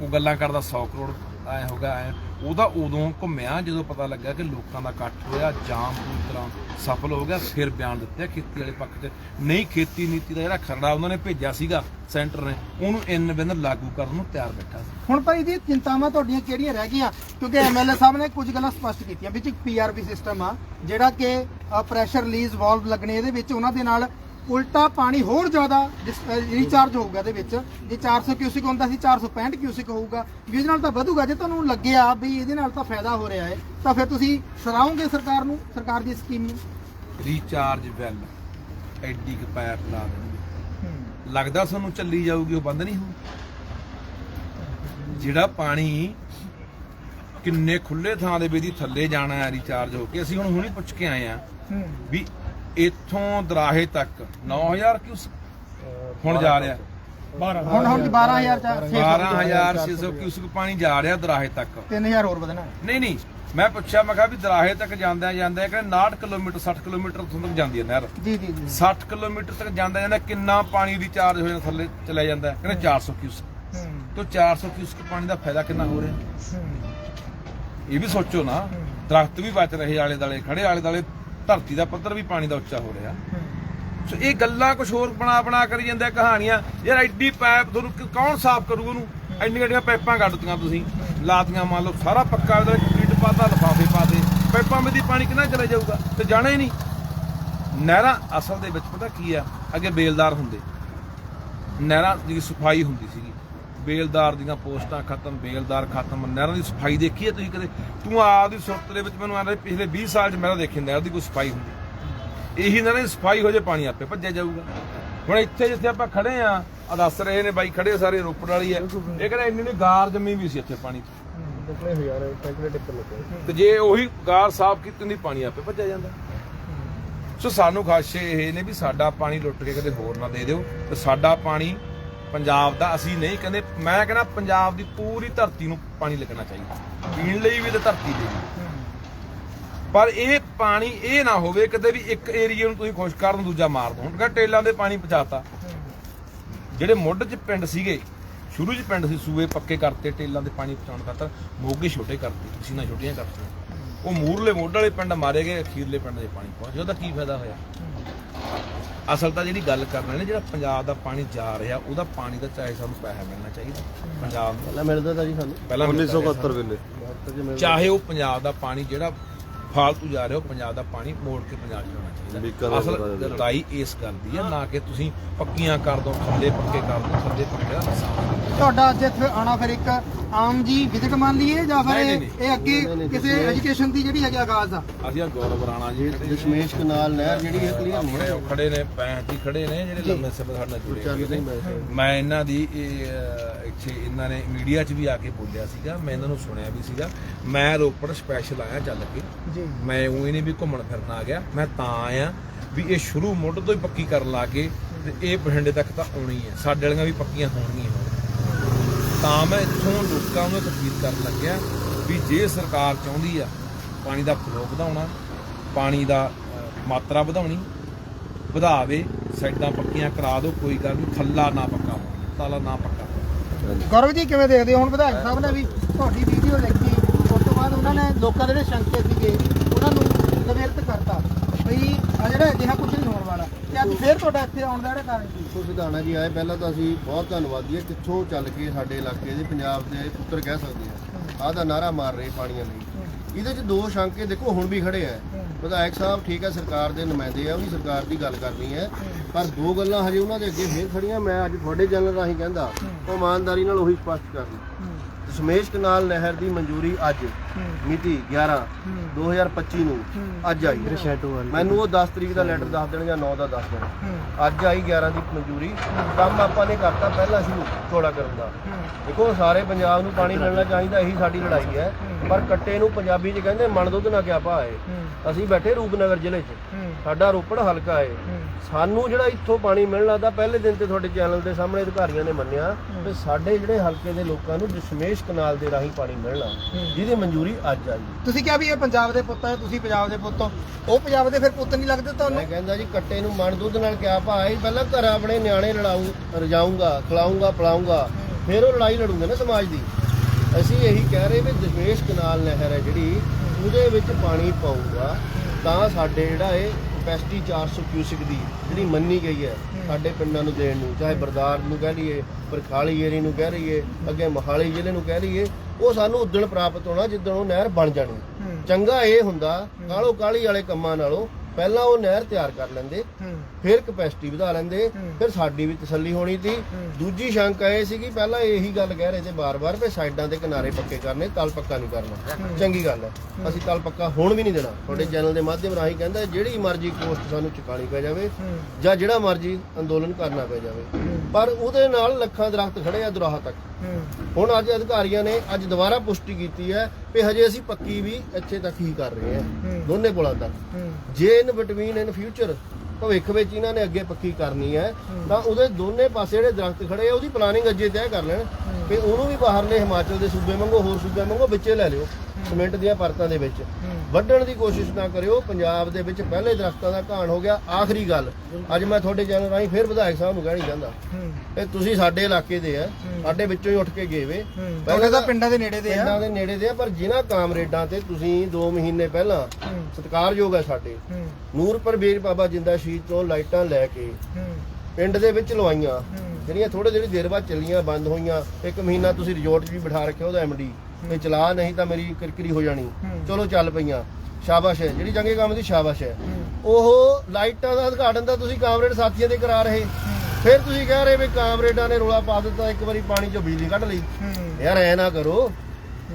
ਉਹ ਗੱਲਾਂ ਕਰਦਾ 100 ਕਰੋੜ ਆਇਆ ਹੋਗਾ ਐ। ਉਹਦਾ ਉਦੋਂ ਘੁੰਮਿਆ ਜਦੋਂ ਪਤਾ ਲੱਗਾ ਕਿ ਲੋਕਾਂ ਦਾ ਇਕੱਠ ਹੋਇਆ, ਜਾਮ ਪੂਰੀ ਤਰ੍ਹਾਂ ਸਫਲ ਹੋ ਗਿਆ, ਫਿਰ ਬਿਆਨ ਦਿੱਤੇ ਖੇਤੀ ਵਾਲੇ ਪੱਖ 'ਚ ਨਹੀਂ, ਖੇਤੀ ਨੀਤੀ ਦਾ ਜਿਹੜਾ ਖਰੜਾ ਉਹਨਾਂ ਨੇ ਭੇਜਿਆ ਸੀਗਾ, ਸੈਂਟਰ ਨੇ, ਉਹਨੂੰ ਇਨ ਬਿਨ ਲਾਗੂ ਕਰਨ ਨੂੰ ਤਿਆਰ ਬੈਠਾ ਸੀ। ਹੁਣ ਭਾਈ ਜੀ, ਚਿੰਤਾਵਾਂ ਤੁਹਾਡੀਆਂ ਕਿਹੜੀਆਂ ਰਹਿ ਗਈਆਂ? ਕਿਉਂਕਿ ਐਮਐਲਏ ਸਾਹਿਬ ਨੇ ਕੁਝ ਗੱਲਾਂ ਸਪਸ਼ਟ ਕੀਤੀਆਂ, ਵਿੱਚ ਇੱਕ ਪੀਆਰਪੀ ਸਿਸਟਮ ਆ, ਜਿਹੜਾ ਕਿ ਪ੍ਰੈਸ਼ਰ ਰਿਲੀਜ਼ ਵਾਲਵ ਲੱਗਣੇ ਇਹਦੇ ਵਿੱਚ, ਉਹਨਾਂ ਦੇ ਨਾਲ ਉਲਟਾ ਪਾਣੀ ਹੋਰ ਜ਼ਿਆਦਾ ਰੀਚਾਰਜ ਹੋਊਗਾ ਇਹਦੇ ਵਿੱਚ। ਜੇ 400 ਕਿਊਸਿਕ ਹੁੰਦਾ ਸੀ 465 ਕਿਊਸਿਕ ਹੋਊਗਾ। ਵੀ ਇਹਦੇ ਨਾਲ ਤਾਂ ਵਧੂਗਾ। ਜੇ ਤੁਹਾਨੂੰ ਲੱਗਿਆ ਵੀ ਇਹਦੇ ਨਾਲ ਤਾਂ ਫਾਇਦਾ ਹੋ ਰਿਹਾ ਹੈ ਤਾਂ ਫਿਰ ਤੁਸੀਂ ਸਰਾਉਂਗੇ ਸਰਕਾਰ ਨੂੰ ਸਰਕਾਰ ਦੀ ਸਕੀਮ ਨੂੰ? ਰੀਚਾਰਜ ਵੈਲ ਐਡੀ ਕੁ ਪਾਇਪ ਲਾ ਦੇਣਗੇ ਲੱਗਦਾ ਤੁਹਾਨੂੰ ਚੱਲੀ ਜਾਊਗੀ ਉਹ ਬੰਦ ਨਹੀਂ ਹੋਊ। ਜਿਹੜਾ ਪਾਣੀ ਕਿੰਨੇ ਖੁੱਲੇ ਥਾਂ ਦੇ ਵਿੱਚ ਦੀ ਥੱਲੇ ਜਾਣਾ ਹੈ ਰੀਚਾਰਜ ਹੋ ਕੇ ਅਸੀਂ ਹੁਣ ਹੁਣੀ ਪੁੱਛ ਕੇ ਆਏ ਆ ਵੀ ਇੱਥੋਂ ਦਰਾਹੇ ਤੱਕ 9000 ਕਿਉਂ ਹੁਣ ਜਾ ਰਿਹਾ। ਹੁਣ ਹੁਣ 12000 ਚ 12600 ਕਿਊਸਕ ਪਾਣੀ ਜਾ ਰਿਹਾ ਦਰਾਹੇ ਤੱਕ। 3000 ਹੋਰ ਵਧਣਾ। ਨਹੀਂ ਨਹੀਂ ਮੈਂ ਪੁੱਛਿਆ ਮੈਂ ਕਿਹਾ ਵੀ ਦਰਾਹੇ ਤੱਕ ਜਾਂਦਿਆਂ ਜਾਂਦਿਆਂ ਕਿ 69 ਕਿਲੋਮੀਟਰ 60 ਕਿਲੋਮੀਟਰ ਤੋਂ ਤੱਕ ਜਾਂਦੀ ਹੈ ਨਹਿਰ। ਜੀ ਜੀ ਜੀ। 60 ਕਿਲੋਮੀਟਰ ਤੱਕ ਜਾਂਦਾ ਜਾਂਦਾ ਕਿੰਨਾ ਪਾਣੀ ਰੀਚਾਰਜ ਹੋ ਜਾਂਦਾ ਥੱਲੇ ਚਲਾ ਜਾਂਦਾ? ਕਹਿੰਦੇ 400 ਕਿਊਸਕ ਹੂੰ। ਤੋਂ 400 ਕਿਊਸਕ ਪਾਣੀ ਦਾ ਫਾਇਦਾ ਕਿੰਨਾ ਹੋ ਰਿਹਾ? ਇਹ ਵੀ ਸੋਚੋ ਨਾ। ਦਰਖਤ ਵੀ ਬਚ ਰਹੇ ਆਲੇ ਦਾਲੇ ਖੜੇ ਆਲੇ ਦਾਲੇ ਧਰਤੀ ਦਾ ਪੱਧਰ ਵੀ ਪਾਣੀ ਦਾ ਉੱਚਾ ਹੋ ਰਿਹਾ। ਸੋ ਇਹ ਗੱਲਾਂ ਕੁਝ ਹੋਰ ਬਣਾ ਬਣਾ ਕਰੀ ਜਾਂਦੇ ਕਹਾਣੀਆਂ। ਯਾਰ ਐਡੀ ਪਾਈਪ ਤੁਹਾਨੂੰ ਕੌਣ ਸਾਫ਼ ਕਰੂ ਉਹਨੂੰ? ਐਡੀਆਂ ਐਡੀਆਂ ਪਾਈਪਾਂ ਕੱਢਤੀਆਂ ਤੁਸੀਂ। ਲਾਤੀਆਂ ਮੰਨ ਲਓ ਸਾਰਾ ਪੱਕਾ ਉਹਦਾ ਕੀਟ ਪਾਤਾ ਲਫਾਫੇ ਪਾਤੇ। ਪਾਈਪਾਂ ਵਿੱਚ ਦੀ ਪਾਣੀ ਕਿੰਨਾ ਚਲੇ ਜਾਊਗਾ? ਤੇ ਜਾਣਾ ਹੀ ਨਹੀਂ। ਨਹਿਰਾਂ ਅਸਲ ਦੇ ਵਿੱਚ ਪਤਾ ਕੀ ਆ? ਅੱਗੇ ਬੇਲਦਾਰ ਹੁੰਦੇ। ਨਹਿਰਾਂ ਦੀ ਸਫ਼ਾਈ ਹੁੰਦੀ ਸੀਗੀ। ਬੇਲਦਾਰ ਦੀਆਂ ਪੋਸਟਾਂ ਖਤਮ ਬੇਲਦਾਰ ਖਤਮ ਨਹਿਰਾਂ ਦੀ ਸਫ਼ਾਈ ਦੇਖੀ ਹੈ ਤੁਸੀਂ ਕਦੇ? ਤੂੰ ਆਪ ਦੀ ਸੁਰਤ ਦੇ ਵਿੱਚ ਮੈਨੂੰ ਆਂਦਾ ਪਿਛਲੇ 20 ਸਾਲ 'ਚ ਮੈਂ ਤਾਂ ਦੇਖੀ ਨਹਿਰ ਦੀ ਕੋਈ ਸਫ਼ਾਈ ਹੁੰਦੀ। ਇਹੀ ਨਹਿਰਾਂ ਦੀ ਸਫ਼ਾਈ ਹੋ ਜੇ ਪਾਣੀ ਆਪੇ ਭੱਜਿਆ ਜਾਊਗਾ। ਹੁਣ ਇੱਥੇ ਜਿੱਥੇ ਆਪਾਂ ਖੜੇ ਆ ਆ ਦੱਸ ਰਹੇ ਨੇ ਬਾਈ ਖੜੇ ਸਾਰੇ ਰੋਪੜ ਵਾਲੀ ਹੈ। ਇਹ ਕਹਿੰਦਾ ਇੰਨੀ ਇੰਨੀ ਗਾਰ ਜੰਮੀ ਵੀ ਸੀ ਇੱਥੇ ਪਾਣੀ 'ਚ। ਦੇਖਣੇ ਹੋ ਯਾਰ ਟੈਂਕਰੇ ਟਿੱਪਰ ਲੱਗੇ ਤੇ ਜੇ ਉਹੀ ਗਾਰ ਸਾਫ਼ ਕੀਤੀ ਹੁੰਦੀ ਪਾਣੀ ਆਪੇ ਭੱਜਿਆ ਜਾਂਦਾ। ਸੋ ਸਾਨੂੰ ਖਾਸ਼ੇ ਇਹ ਨੇ ਵੀ ਸਾਡਾ ਪਾਣੀ ਲੁੱਟ ਕੇ ਕਦੇ ਹੋਰ ਨਾ ਦੇ ਦਿਓ ਤੇ ਸਾਡਾ ਪਾਣੀ ਪੰਜਾਬ ਦਾ, ਅਸੀਂ ਨਹੀਂ ਕਹਿੰਦੇ, ਮੈਂ ਕਹਿੰਦਾ ਪੰਜਾਬ ਦੀ ਪੂਰੀ ਧਰਤੀ ਨੂੰ ਪਾਣੀ ਲੱਗਣਾ ਚਾਹੀਦਾ। ਪੀਣ ਲਈ ਵੀ ਤੇ ਧਰਤੀ ਲਈ। ਵੀ ਪਰ ਇਹ ਪਾਣੀ ਇਹ ਨਾ ਹੋਵੇ ਕਦੇ ਵੀ ਇੱਕ ਏਰੀਏ ਨੂੰ ਤੁਸੀਂ ਖੁਸ਼ ਕਰਨ, ਦੂਜਾ ਮਾਰ ਦੋ। ਹੁਣ ਕਹਿੰਦਾ ਟੇਲਾਂ ਦੇ ਪਾਣੀ ਪਹੁੰਚਾਤਾ। ਜਿਹੜੇ ਮੁੱਢ 'ਚ ਪਿੰਡ ਸੀਗੇ, ਸ਼ੁਰੂ 'ਚ ਪਿੰਡ ਸੀ ਸੂਏ ਪੱਕੇ ਕਰਤੇ, ਟੇਲਾਂ ਦੇ ਪਾਣੀ ਪਹੁੰਚਾਉਣ ਖਾਤਰ ਮੋਗੇ ਛੋਟੇ ਕਰਤੇ ਮਸ਼ੀਨਾਂ ਛੋਟੀਆਂ ਕਰਤੀਆਂ। ਉਹ ਮੂਰਲੇ ਮੋਢ ਵਾਲੇ ਪਿੰਡ ਮਾਰੇ ਗਏ, ਅਖੀਰਲੇ ਪਿੰਡ ਦੇ ਪਾਣੀ ਪਹੁੰਚਿਆ ਉਹਦਾ ਕੀ ਫਾਇਦਾ ਹੋਇਆ? ਅਸਲ ਤਾਂ ਜਿਹੜੀ ਗੱਲ ਕਰ ਰਹੇ ਨੇ ਜਿਹੜਾ ਪੰਜਾਬ ਦਾ ਪਾਣੀ ਜਾ ਰਿਹਾ ਉਹਦਾ ਪਾਣੀ ਦਾ ਚਾਹੇ ਸਾਨੂੰ ਪੈਸਾ ਮਿਲਣਾ ਚਾਹੀਦਾ। ਪੰਜਾਬ ਨੂੰ। ਪਹਿਲਾਂ ਮਿਲਦਾ ਤਾਂ ਜੀ ਸਾਨੂੰ। ਪਹਿਲਾਂ ਮਿਲਦਾ ਰਿਹਾ 1971 ਵੇਲੇ। ਚਾਹੇ ਉਹ ਪੰਜਾਬ ਦਾ ਪਾਣੀ ਜਿਹੜਾ ਫਾਲਤੂ ਜਾ ਰਿਹਾ ਉਹ ਪੰਜਾਬ ਦਾ ਪਾਣੀ ਮੋੜ ਕੇ ਪੰਜਾਬ 'ਚ ਆਉਣਾ ਲੀਕਰ ਚਾਹੀਦਾ ਅਸਲ। ਲੜਾਈ ਇਸ ਗੱਲ ਦੀ ਹੈ ਨਾ ਕਿ ਤੁਸੀਂ ਪੱਕੀਆਂ ਕਰ ਦੋ ਥੱਲੇ ਪੱਕੇ ਕਰ ਦੋ ਥੱਲੇ ਪੱਕੇ ਦਾ ਤੁਹਾਡਾ ਅੱਜ ਇੱਥੇ ਆਉਣਾ ਫਿਰ ਇੱਕ ਆਮ ਜੀ ਵਿਜ਼ਿਟ ਮੰਨ ਲਈਏ ਜਾਂ ਫਿਰ ਇਹ- ਅੱਗੇ ਕਿਸੇ ਐਜੂਕੇਸ਼ਨ ਦੀ ਜਿਹੜੀ ਹੈਗੀ ਆਗਾਜ਼ ਆ? ਅਸੀਂ ਆ ਗੌਰਵ ਰਾਣਾ ਜੀ ਦਸ਼ਮੇਸ਼ ਕਨਾਲ ਨਹਿਰ ਜਿਹੜੀ ਹੈ ਕਲੀਅਰ ਨਹੀਂ ਖੜੇ ਖੜੇ ਨੇ ਪੈਂਟ ਹੀ ਖੜੇ ਨੇ ਜਿਹੜੇ ਲੰਮੇ ਸਮੇਂ ਸਾਡੇ ਨਾਲ ਜੁੜੇ ਮੈਂ ਇਹਨਾਂ ਦੀ ਇੱਥੇ ਇਹਨਾਂ ਨੇ ਮੀਡੀਆ 'ਚ ਵੀ ਆ ਕੇ ਬੋਲਿਆ ਸੀਗਾ ਮੈਂ ਇਹਨਾਂ ਨੂੰ ਸੁਣਿਆ ਵੀ ਸੀਗਾ। ਮੈਂ ਰੋਪੜ ਸਪੈਸ਼ਲ ਆਇਆ ਚੱਲ ਕੇ। ਜੀ। ਮੈਂ ਉਹ ਨਹੀਂ ਵੀ ਘੁੰਮਣ ਫਿਰਨ ਆ ਗਿਆ। ਮੈਂ ਤਾਂ ਆਇਆ ਵੀ ਇਹ ਸ਼ੁਰੂ ਮੁੱਢ ਤੋਂ ਹੀ ਪੱਕੀ ਕਰਨ ਲੱਗੇ ਤੇ ਇਹ ਬਠਿੰਡੇ ਤੱਕ ਤਾਂ ਆਉਣੀ ਹੈ। ਸਾਡੇ ਵਾਲੀਆਂ ਵੀ ਪੱਕੀਆਂ ਹੋਣਗੀਆਂ। ਤਾਂ ਮੈਂ ਇੱਥੋਂ ਲੋਕਾਂ ਨੂੰ ਅਪੀਲ ਕਰਨ ਲੱਗਿਆ ਵੀ ਜੇ ਸਰਕਾਰ ਚਾਹੁੰਦੀ ਆ ਪਾਣੀ ਦਾ ਫਲੋ ਵਧਾਉਣਾ ਪਾਣੀ ਦਾ ਮਾਤਰਾ ਵਧਾਉਣੀ ਵਧਾਵੇ ਸਾਈਡਾਂ ਪੱਕੀਆਂ ਕਰਾ ਦਿਓ ਕੋਈ ਗੱਲ ਨਹੀਂ ਥੱਲਾ ਨਾ ਪੱਕਾ ਹੋਣਾ ਤਾਲਾ ਨਾ ਪੱਕਾ। ਗੌਰਵ ਜੀ ਕਿਵੇਂ ਦੇਖਦੇ ਹੋ? ਹੁਣ ਵਿਧਾਇਕ ਸਾਹਿਬ ਨੇ ਵੀ ਤੁਹਾਡੀ ਵੀਡੀਓ ਦੇਖੀ। ਬਾਅਦ ਉਹਨਾਂ ਨੇ ਲੋਕਾਂ ਦੇ ਜਿਹੜੇ ਸ਼ੰਕੇ ਸੀਗੇ ਉਹਨਾਂ ਨੂੰ ਨਿਵਰਤ ਕਰਤਾ ਵੀ ਆ ਜਿਹੜਾ ਅਜਿਹਾ ਕੁਝ ਨਹੀਂ ਹੋਣ ਵਾਲਾ ਤੇ ਅੱਜ ਫੇਰ ਤੁਹਾਡਾ ਇੱਥੇ ਆਉਣ ਦਾ ਜਿਹੜਾ ਕਾਰਨ ਕੀ? ਸੋ ਸਿਧਾਣਾ ਜੀ ਆਏ। ਪਹਿਲਾਂ ਤਾਂ ਅਸੀਂ ਬਹੁਤ ਧੰਨਵਾਦੀ ਹੈ ਕਿੱਥੋਂ ਚੱਲ ਕੇ ਸਾਡੇ ਇਲਾਕੇ ਦੇ ਪੰਜਾਬ ਦੇ ਪੁੱਤਰ ਕਹਿ ਸਕਦੇ ਆ। ਆਹ ਦਾ ਨਾਰਾ ਮਾਰ ਰਹੇ ਪਾਣੀਆਂ ਲਈ। ਇਹਦੇ ਚ ਦੋ ਸ਼ੰਕੇ ਦੇਖੋ ਹੁਣ ਵੀ ਖੜੇ ਆ। ਵਿਧਾਇਕ ਸਾਹਿਬ ਠੀਕ ਹੈ ਸਰਕਾਰ ਦੇ ਨੁਮਾਇੰਦੇ ਆ ਉਹ ਵੀ ਸਰਕਾਰ ਦੀ ਗੱਲ ਕਰਨੀ ਹੈ। ਪਰ ਦੋ ਗੱਲਾਂ ਹਜੇ ਉਹਨਾਂ ਦੇ ਅੱਗੇ ਫੇਰ ਖੜੀਆਂ। ਮੈਂ ਅੱਜ ਤੁਹਾਡੇ ਚੈਨਲ ਰਾਹੀਂ ਕਹਿੰਦਾ ਉਹ ਇਮਾਨਦਾਰੀ ਨਾਲ ਉਹੀ ਸਪਸ਼ਟ ਕਰਨੀ ਦਸ਼ਮੇਸ਼ ਕਨਾਲ ਨਹਿਰ ਦੀ ਮਨਜ਼ੂਰੀ ਅੱਜ। ਮਿਤੀ 11 2025 ਨੂੰ ਅੱਜ ਆਈ। ਮੈਨੂੰ ਉਹ 10 ਤਰੀਕ ਦਾ ਲੈਟਰ ਦੱਸ ਦੇਣ ਜਾਂ 9 ਦਾ ਦੱਸ ਦੇਣ ਅੱਜ ਆਈ 11 ਦੀ ਮਨਜ਼ੂਰੀ। ਕੰਮ ਆਪਾਂ ਨੇ ਕਰਤਾ ਪਹਿਲਾਂ ਸੀ ਥੋੜਾ ਕਰਨ ਦਾ। ਦੇਖੋ ਸਾਰੇ ਪੰਜਾਬ ਨੂੰ ਪਾਣੀ ਮਿਲਣਾ ਚਾਹੀਦਾ ਇਹੀ ਸਾਡੀ ਲੜਾਈ ਹੈ। ਪਰ ਕੱਟੇ ਨੂੰ ਪੰਜਾਬੀ 'ਚ ਕਹਿੰਦੇ ਮਨ ਦੁੱਧ ਨਾ ਕਿਆ ਭਾਏ ਅਸੀਂ ਬੈਠੇ ਰੂਪਨਗਰ ਜ਼ਿਲ੍ਹੇ 'ਚ। ਸਾਡਾ ਰੋਪੜ ਹਲਕਾ ਹੈ। ਸਾਨੂੰ ਜਿਹੜਾ ਇੱਥੋਂ ਪਾਣੀ ਮਿਲਣਾ ਦਾ ਪਹਿਲੇ ਦਿਨ ਤੇ ਤੁਹਾਡੇ ਚੈਨਲ ਦੇ ਸਾਹਮਣੇ ਅਧਿਕਾਰੀਆਂ ਨੇ ਮੰਨਿਆ ਕਿ ਸਾਡੇ ਜਿਹੜੇ ਹਲਕੇ ਦੇ ਲੋਕਾਂ ਨੂੰ ਦਸ਼ਮੇਸ਼ ਕਨਾਲ ਦੇ ਰਾਹੀਂ ਪਾਣੀ ਮਿਲਣਾ ਜਿਹਦੀ ਮਨਜ਼ੂਰੀ ਅੱਜ ਆਈ ਤੁਸੀਂ ਕਿਹਾ ਵੀ ਇਹ ਪੰਜਾਬ ਦੇ ਪੁੱਤ ਹੈ ਤੁਸੀਂ ਪੰਜਾਬ ਦੇ ਪੁੱਤ ਹੋ। ਉਹ ਪੰਜਾਬ ਦੇ ਫਿਰ ਪੁੱਤ ਨਹੀਂ ਲੱਗਦੇ ਤੁਹਾਨੂੰ? ਮੈਂ ਕਹਿੰਦਾ ਜੀ ਕੱਟੇ ਨੂੰ ਮਨ ਦੁੱਧ ਨਾਲ ਕਿਆ ਭਾਏ ਪਹਿਲਾਂ ਘਰ ਆਪਣੇ ਨਿਆਣੇ ਲੜਾਊ ਰਜਾਊਂਗਾ ਖਿਲਾਊਂਗਾ ਪਿਲਾਊਂਗਾ। ਫਿਰ ਉਹ ਲੜਾਈ ਲੜੂਗੇ ਨਾ ਸਮਾਜ ਦੀ। ਅਸੀਂ ਇਹੀ ਕਹਿ ਰਹੇ ਵੀ ਦਸ਼ਮੇਸ਼ ਕਨਾਲ ਨਹਿਰ ਹੈ ਜਿਹੜੀ ਉਹਦੇ ਵਿੱਚ ਪਾਣੀ ਪਾਊਗਾ। ਤਾਂ ਸਾਡੇ ਜਿਹੜਾ ਇਹ ਕਪੈਸਿਟੀ 400 ਕਿਊਸਿਕ ਦੀ ਜਿਹੜੀ ਮੰਨੀ ਗਈ ਹੈ ਸਾਡੇ ਪਿੰਡਾਂ ਨੂੰ ਦੇਣ ਨੂੰ ਚਾਹੇ ਬਰਦਾਰ ਨੂੰ ਕਹਿ ਲਈਏ ਬਰਖਾਲੀ ਏਰੀ ਨੂੰ ਕਹਿ ਲਈਏ ਅੱਗੇ ਮੋਹਾਲੀ ਜ਼ਿਲ੍ਹੇ ਨੂੰ ਕਹਿ ਲਈਏ ਉਹ ਸਾਨੂੰ ਉਦਣ ਪ੍ਰਾਪਤ ਹੋਣਾ ਜਿੱਦਣ ਉਹ ਨਹਿਰ ਬਣ ਜਾਣੀ। ਚੰਗਾ ਇਹ ਹੁੰਦਾ ਕਾਲੋ ਕਾਲੀ ਵਾਲੇ ਕੰਮਾਂ ਨਾਲੋਂ ਪਹਿਲਾਂ ਉਹ ਨਹਿਰ ਤਿਆਰ ਕਰ ਲੈਂਦੇ ਫਿਰ ਕਪੈਸਿਟੀ ਵਧਾ ਲੈਂਦੇ ਫਿਰ ਸਾਡੀ ਵੀ ਤਸੱਲੀ ਹੋਣੀ ਸੀ। ਦੂਜੀ ਸ਼ੰਕਾ ਇਹ ਸੀ ਕਿ ਪਹਿਲਾਂ ਇਹੀ ਗੱਲ ਕਹਿ ਰਹੇ ਸੀ ਬਾਰ-ਬਾਰ ਵੀ ਸਾਈਡਾਂ ਦੇ ਕਿਨਾਰੇ ਪੱਕੇ ਕਰਨੇ ਤਲ ਪੱਕਾ ਨਹੀਂ ਕਰਨਾ। ਚੰਗੀ ਗੱਲ ਹੈ। ਅਸੀਂ ਤਲ ਪੱਕਾ ਹੁਣ ਵੀ ਨਹੀਂ ਦੇਣਾ। ਤੁਹਾਡੇ ਚੈਨਲ ਦੇ ਮਾਧਿਅਮ ਰਾਹੀਂ ਕਹਿੰਦਾ ਜਿਹੜੀ ਮਰਜ਼ੀ ਕੋਸਟ ਸਾਨੂੰ ਚੁਕਾਣੀ ਪੈ ਜਾਵੇ ਜਾਂ ਜਿਹੜਾ ਮਰਜ਼ੀ ਅੰਦੋਲਨ ਕਰਨਾ ਪੈ ਜਾਵੇ। ਪਰ ਉਹਦੇ ਨਾਲ ਲੱਖਾਂ ਦਰਖਤ ਖੜੇ ਆ ਦੁਰਾਹਾ ਤੱਕ। ਹੁਣ ਅੱਜ ਅਧਿਕਾਰੀਆਂ ਨੇ ਅੱਜ ਦੁਬਾਰਾ ਪੁਸ਼ਟੀ ਕੀਤੀ ਹੈ ਕਿ ਹਜੇ ਅਸੀਂ ਪੱਕੀ ਵੀ ਇੱਥੇ ਤੱਕ ਹੀ ਕਰ ਰਹੇ ਹਾਂ। ਦੋਨੇ ਪੁਲਾਂ ਤੱਕ। ਜੇ ਇਨ ਬਿਟਵੀਨ ਇਨ ਫਿਊਚਰ ਭਵਿੱਖ ਵਿੱਚ ਇਹਨਾਂ ਨੇ ਅੱਗੇ ਪੱਕੀ ਕਰਨੀ ਹੈ ਤਾਂ ਉਹਦੇ ਦੋਨੇ ਪਾਸੇ ਜਿਹੜੇ ਦਰਖਤ ਖੜੇ ਆ ਉਹਦੀ ਪਲਾਨਿੰਗ ਅੱਜੇ ਤੈਅ ਕਰ ਲੈਣ। ਕਿ ਉਹਨੂੰ ਵੀ ਬਾਹਰਲੇ ਹਿਮਾਚਲ ਦੇ ਸੂਬੇ ਵਾਂਗੂ ਹੋਰ ਸੂਬੇ ਵਾਂਗੂ ਵਿੱਚੇ ਲੈ ਲਿਓ। ਸਿਮੈਂਟ ਦੀਆਂ ਪਰਤਾਂ ਦੇ ਵਿੱਚ। ਵੱਢਣ ਦੀ ਕੋਸ਼ਿਸ਼ ਨਾ ਕਰਿਓ ਪੰਜਾਬ ਦੇ ਵਿੱਚ ਪਹਿਲੇ ਦਰਖਤਾਂ ਦਾ ਘਾਣ ਹੋ ਗਿਆ ਆਖਰੀ ਗੱਲ। ਅੱਜ ਮੈਂ ਤੁਹਾਡੇ ਚੈਨਲ ਰਾਹੀਂ ਫਿਰ ਵਿਧਾਇਕ ਸਾਹਿਬ ਨੂੰ ਕਹਿਣੀ ਚਾਹੁੰਦਾ ਇਹ ਤੁਸੀਂ ਸਾਡੇ ਇਲਾਕੇ ਦੇ ਆ ਸਾਡੇ ਵਿੱਚੋਂ ਹੀ ਉੱਠ ਕੇ ਗਏ ਵੇ। ਪਹਿਲੇ ਤਾਂ ਪਿੰਡਾਂ ਦੇ ਨੇੜੇ ਦੇ ਆ। ਪਿੰਡਾਂ ਦੇ ਨੇੜੇ ਦੇ ਆ ਪਰ ਜਿਨ੍ਹਾਂ ਕਾਮਰੇਡਾਂ ਤੇ ਤੁਸੀਂ 2 ਮਹੀਨੇ ਪਹਿਲਾਂ ਸਤਿਕਾਰਯੋਗ ਹੈ ਸਾਡੇ ਨੂਰਪੁਰ ਵੀਰ ਬਾਬਾ ਜਿੰਦਾ ਸ਼ਹੀਦ ਤੋਂ ਲਾਈਟਾਂ ਲੈ ਕੇ ਪਿੰਡ ਦੇ ਵਿੱਚ ਲਵਾਈਆਂ। ਜਿਹੜੀਆਂ ਥੋੜੇ ਜਿਹੜੀ ਦੇਰ ਬਾਅਦ ਚੱਲੀਆਂ ਬੰਦ ਹੋਈਆਂ ਇੱਕ ਮਹੀਨਾ ਤੁਸੀਂ ਰਿਜ਼ੋਰਟ 'ਚ ਵੀ ਬਿਠਾ ਰੱਖਿਆ ਉਹਦਾ ਐਮਡੀ ਤੇ ਚਲਾ ਨਹੀਂ ਤਾਂ ਮੇਰੀ ਕਿਰਕਿਰੀ ਹੋ ਜਾਣੀ। ਚਲੋ ਚੱਲ ਪਈਆਂ। ਸ਼ਾਬਾਸ਼ ਹੈ। ਜਿਹੜੀ ਚੰਗੇ ਕੰਮ ਦੀ ਸ਼ਾਬਾਸ਼ ਹੈ। ਉਹ ਲਾਈਟਾਂ ਦਾ ਉਦਘਾਟਨ ਤਾਂ ਤੁਸੀਂ ਕਾਮਰੇਡ ਸਾਥੀਆਂ ਦੇ ਕਰਾ ਰਹੇ। ਫਿਰ ਤੁਸੀਂ ਕਹਿ ਰਹੇ ਵੀ ਕਾਮਰੇਡਾਂ ਨੇ ਰੋਲਾ ਪਾ ਦਿੱਤਾ ਇੱਕ ਵਾਰੀ ਪਾਣੀ 'ਚੋਂ ਬਿਜਲੀ ਕੱਢ ਲਈ। ਯਾਰ ਐ ਨਾ ਕਰੋ।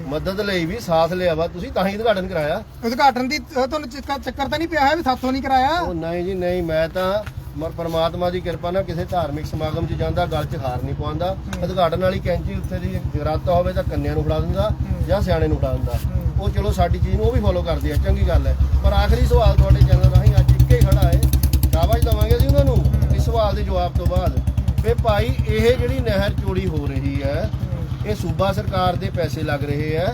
ਮਦਦ ਲਈ ਵੀ ਸਾਥ ਲਿਆ ਵਾ। ਤੁਸੀਂ ਤਾਂ ਹੀ ਉਦਘਾਟਨ ਕਰਾਇਆ। ਉਦਘਾਟਨ ਦੀ ਤੁਹਾਨੂੰ ਚੱਕਰ ਚੱਕਰ ਤਾਂ ਨਹੀਂ ਪਿਆ ਹੈ ਵੀ ਸਾਥੋਂ ਨਹੀਂ ਕਰਾਇਆ? ਉਹ ਨਹੀਂ ਜੀ ਨਹੀਂ ਮੈਂ ਤਾਂ ਮਰ ਪਰਮਾਤਮਾ ਦੀ ਕਿਰਪਾ ਨਾਲ ਕਿਸੇ ਧਾਰਮਿਕ ਸਮਾਗਮ 'ਚ ਜਾਂਦਾ, ਗਲ 'ਚ ਹਾਰ ਨਹੀਂ ਪਾਉਂਦਾ। ਉਦਘਾਟਨ ਵਾਲੀ ਕੈਂਚੀ ਉੱਥੇ ਦੀ ਜਗਰਾਤਾ ਹੋਵੇ ਤਾਂ ਕੰਨਿਆਂ ਨੂੰ ਫੜਾ ਦਿੰਦਾ ਜਾਂ ਸਿਆਣੇ ਨੂੰ ਫੜਾ ਦਿੰਦਾ। ਉਹ ਚਲੋ ਸਾਡੀ ਚੀਜ਼ ਨੂੰ ਉਹ ਵੀ ਫੋਲੋ ਕਰਦੇ ਆ, ਚੰਗੀ ਗੱਲ ਹੈ। ਪਰ ਆਖਰੀ ਸਵਾਲ ਤੁਹਾਡੇ ਚੈਨਲ ਰਾਹੀਂ ਅੱਜ ਇੱਕੇ ਖੜਾ ਹੈ। ਸ਼ਾਬਾਸ਼ ਦਵਾਂਗੇ ਜੀ ਉਹਨਾਂ ਨੂੰ ਇਸ ਸਵਾਲ ਦੇ ਜਵਾਬ ਤੋਂ ਬਾਅਦ। ਵੀ ਭਾਈ, ਇਹ ਜਿਹੜੀ ਨਹਿਰ ਚੋਰੀ ਹੋ ਰਹੀ ਹੈ, ਇਹ ਸੂਬਾ ਸਰਕਾਰ ਦੇ ਪੈਸੇ ਲੱਗ ਰਹੇ ਹੈ।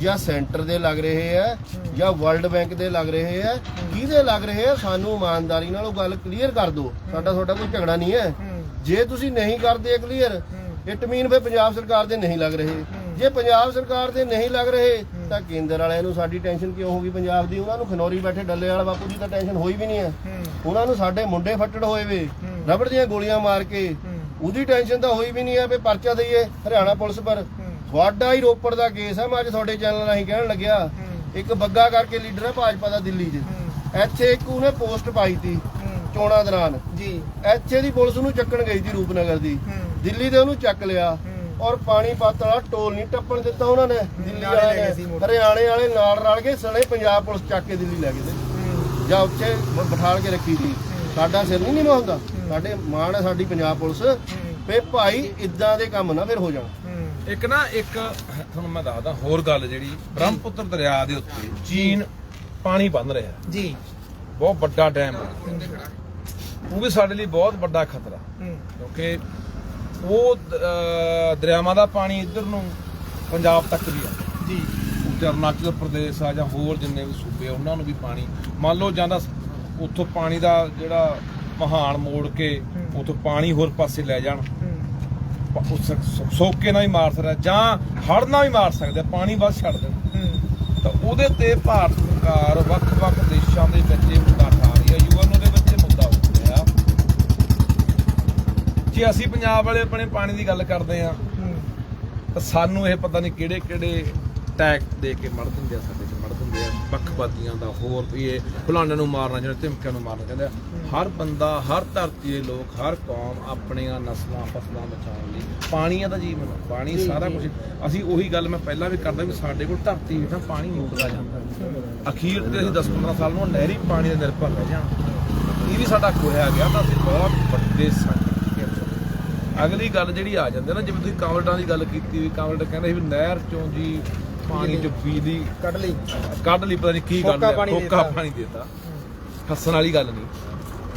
ਜਾਂ ਸੈਂਟਰ ਦੇ ਲੱਗ ਰਹੇ ਹੈ ਜਾਂ ਵਰਲਡ ਬੈਂਕ ਦੇ ਲੱਗ ਰਹੇ ਹੈ ਕਿਹਦੇ ਲੱਗ ਰਹੇ ਹੈ ਸਾਨੂੰ ਇਮਾਨਦਾਰੀ ਨਾਲ ਉਹ ਗੱਲ ਕਲੀਅਰ ਕਰ ਦਿਓ। ਸਾਡਾ ਤੁਹਾਡਾ ਕੋਈ ਝਗੜਾ ਨਹੀਂ ਹੈ। ਜੇ ਤੁਸੀਂ ਨਹੀਂ ਕਰਦੇ ਕਲੀਅਰ ਇਟ ਮੀਨ ਵੀ ਪੰਜਾਬ ਸਰਕਾਰ ਦੇ ਨਹੀਂ ਲੱਗ ਰਹੇ। ਜੇ ਪੰਜਾਬ ਸਰਕਾਰ ਦੇ ਨਹੀਂ ਲੱਗ ਰਹੇ, ਤਾਂ ਕੇਂਦਰ ਵਾਲਿਆਂ ਨੂੰ ਸਾਡੀ ਟੈਨਸ਼ਨ ਕਿਉਂ ਹੋਗੀ ਪੰਜਾਬ ਦੀ? ਉਹਨਾਂ ਨੂੰ ਖਨੌਰੀ ਬੈਠੇ ਡੱਲੇ ਵਾਲਾ ਬਾਪੂ ਜੀ ਤਾਂ ਟੈਨਸ਼ਨ ਹੋਈ ਵੀ ਨਹੀਂ ਹੈ। ਉਹਨਾਂ ਨੂੰ ਸਾਡੇ ਮੁੰਡੇ ਫੱਟੜ ਹੋਏ ਵੇ, ਰਬੜ ਦੀਆਂ ਗੋਲੀਆਂ ਮਾਰ ਕੇ, ਉਹਦੀ ਟੈਨਸ਼ਨ ਤਾਂ ਹੋਈ ਵੀ ਨਹੀਂ ਹੈ ਵੀ ਪਰਚਾ ਦਈਏ ਹਰਿਆਣਾ ਪੁਲਿਸ ਪਰ। ਤੁਹਾਡਾ ਹੀ ਰੋਪੜ ਦਾ ਕੇਸ ਹੈ ਮੈਂ ਅੱਜ ਤੁਹਾਡੇ ਚੈਨਲ ਰਾਹੀਂ ਕਹਿਣ ਲੱਗਿਆ। ਇੱਕ ਬੱਗਾ ਕਰਕੇ ਲੀਡਰ ਹੈ ਭਾਜਪਾ ਦਾ ਦਿੱਲੀ 'ਚ ਇੱਥੇ ਇੱਕ ਉਹਨੇ ਪੋਸਟ ਪਾਈ ਤੀ ਚੋਣਾਂ ਦੌਰਾਨ। ਜੀ। ਇੱਥੇ ਦੀ ਪੁਲਿਸ ਨੂੰ ਚੱਕਣ ਗਈ ਸੀ ਰੂਪਨਗਰ ਦੀ। ਦਿੱਲੀ ਦੇ ਉਹਨੂੰ ਚੱਕ ਲਿਆ ਔਰ ਪਾਣੀ ਪਾਤ ਵਾਲਾ ਟੋਲ ਨਹੀਂ ਟੱਪਣ ਦਿੱਤਾ ਉਹਨਾਂ ਨੇ। ਦਿੱਲੀ ਨਾਲੇ ਲੈ ਵਾਲਿਆਂ ਗਏ ਸੀ ਨੇ ਮੋਟਰ। ਹਰਿਆਣੇ ਵਾਲੇ ਨਾਲ ਰਲ ਕੇ ਸਣੇ ਪੰਜਾਬ ਪੁਲਿਸ ਚੱਕ ਕੇ ਦਿੱਲੀ ਲੈ ਗਏ ਜਾਂ ਉੱਥੇ ਬਿਠਾਲ ਕੇ ਰੱਖੀ ਸੀ। ਸਾਡਾ ਸਿਰ ਨਹੀਂ ਨਿਮਾ ਹੁੰਦਾ ਸਾਡੇ ਮਾਣ ਹੈ ਸਾਡੀ ਪੰਜਾਬ ਪੁਲਿਸ। ਤੇ ਭਾਈ ਇਦਾਂ ਦੇ ਕੰਮ ਨਾ ਫਿਰ ਹੋ ਜਾਣ। ਇੱਕ ਨਾ ਇੱਕ ਤੁਹਾਨੂੰ ਮੈਂ ਦੱਸਦਾ ਹੋਰ ਗੱਲ ਜਿਹੜੀ ਬ੍ਰਹਮਪੁੱਤਰ ਦਰਿਆ ਦੇ ਉੱਤੇ ਚੀਨ ਪਾਣੀ ਬੰਨ ਰਿਹਾ। ਜੀ। ਬਹੁਤ ਵੱਡਾ ਡੈਮ ਹੈ ਉਹ ਵੀ ਸਾਡੇ ਲਈ ਬਹੁਤ ਵੱਡਾ ਖਤਰਾ। ਕਿਉਂਕਿ ਉਹ ਦਰਿਆਵਾਂ ਦਾ ਪਾਣੀ ਇੱਧਰ ਨੂੰ ਪੰਜਾਬ ਤੱਕ ਵੀ ਆ। ਜੀ। ਅਰੁਣਾਚਲ ਪ੍ਰਦੇਸ਼ ਆ ਜਾਂ ਹੋਰ ਜਿੰਨੇ ਵੀ ਸੂਬੇ ਉਹਨਾਂ ਨੂੰ ਵੀ ਪਾਣੀ। ਮੰਨ ਲਓ ਜਾਂਦਾ ਉੱਥੋਂ ਪਾਣੀ ਦਾ ਜਿਹੜਾ ਮਹਾਨ ਮੋੜ ਕੇ ਉੱਥੋਂ ਪਾਣੀ ਹੋਰ ਪਾਸੇ ਲੈ ਜਾਣ। ਸੋਕੇ ਨਾਲ ਹੀ ਮਾਰ ਸਕਦਾ ਜਾਂ ਹੜ੍ਹ ਨਾਲ ਵੀ ਮਾਰ ਸਕਦਾ ਪਾਣੀ ਬਸ ਛੱਡ ਦੇਣ। ਤਾਂ ਉਹਦੇ ਤੇ ਭਾਰਤ ਸਰਕਾਰ ਵੱਖ-ਵੱਖ ਦੇਸ਼ਾਂ ਦੇ ਵਿੱਚ ਇਹ ਮੁੱਦਾ ਉਠਾ ਰਹੀ ਹੈ। ਯੂਐਨ ਦੇ ਵਿੱਚ ਮੁੱਦਾ ਉੱਠਿਆ ਜੇ ਅਸੀਂ ਪੰਜਾਬ ਵਾਲੇ ਆਪਣੇ ਪਾਣੀ ਦੀ ਗੱਲ ਕਰਦੇ ਆ ਤਾਂ ਸਾਨੂੰ ਇਹ ਪਤਾ ਨਹੀਂ ਕਿਹੜੇ ਕਿਹੜੇ ਟੈਗ ਦੇ ਕੇ ਮੜ ਦਿੰਦੇ ਆ ਸਾਡੇ ਹੁੰਦੇ ਆ ਬੱਖਪਾਤੀਆਂ ਦਾ ਹੋਰ ਵੀ ਇਹ ਫਲਾਣਿਆਂ ਨੂੰ ਮਾਰਨਾ ਜਿਹੜਾ ਧਮਕਿਆਂ ਨੂੰ ਮਾਰਨਾ ਚਾਹੁੰਦੇ ਆ। ਹਰ ਬੰਦਾ ਹਰ ਧਰਤੀ ਦੇ ਲੋਕ ਹਰ ਕੌਮ ਆਪਣੀਆਂ ਨਸਲਾਂ ਫਸਲਾਂ ਬਚਾਉਣ ਲਈ ਪਾਣੀ ਦਾ ਜੀਵਨ ਪਾਣੀ ਸਾਰਾ ਕੁਝ ਅਸੀਂ ਉਹੀ ਗੱਲ ਮੈਂ ਪਹਿਲਾਂ ਵੀ ਕਰਦਾ ਵੀ ਸਾਡੇ ਕੋਲ ਧਰਤੀ ਹੇਠਾਂ ਪਾਣੀ ਮੁੱਕਦਾ ਜਾਂਦਾ। ਅਖੀਰ ਤੇ ਅਸੀਂ 10-15 ਸਾਲ ਨੂੰ ਨਹਿਰੀ ਪਾਣੀ ਦੇ ਨਿਰਭਰ ਰਹਿ ਜਾਣਾ। ਇਹ ਵੀ ਸਾਡਾ ਖੋਇਆ ਗਿਆ ਤਾਂ ਅਸੀਂ ਬਹੁਤ ਵੱਡੇ ਸੰਕਟ ਅਗਲੀ ਗੱਲ ਜਿਹੜੀ ਆ ਜਾਂਦੀ ਹੈ ਨਾ ਜਿਵੇਂ ਤੁਸੀਂ ਕਾਂਵਲਟਾਂ ਦੀ ਗੱਲ ਕੀਤੀ ਵੀ ਕਾਂਵਲਟ ਕਹਿੰਦੇ ਸੀ ਵੀ ਨਹਿਰ ਚੋਂ ਜੀ ਪਾਣੀ ਚ ਬਿਜਲੀ ਕੱਢ ਲਈ। ਕੱਢ ਲਈ ਪਤਾ ਨਹੀਂ ਕੀ ਫੋਕਾ ਹੈ ਪਾਣੀ ਦੇਤਾ। ਹੱਸਣ ਵਾਲੀ ਗੱਲ ਨਹੀਂ।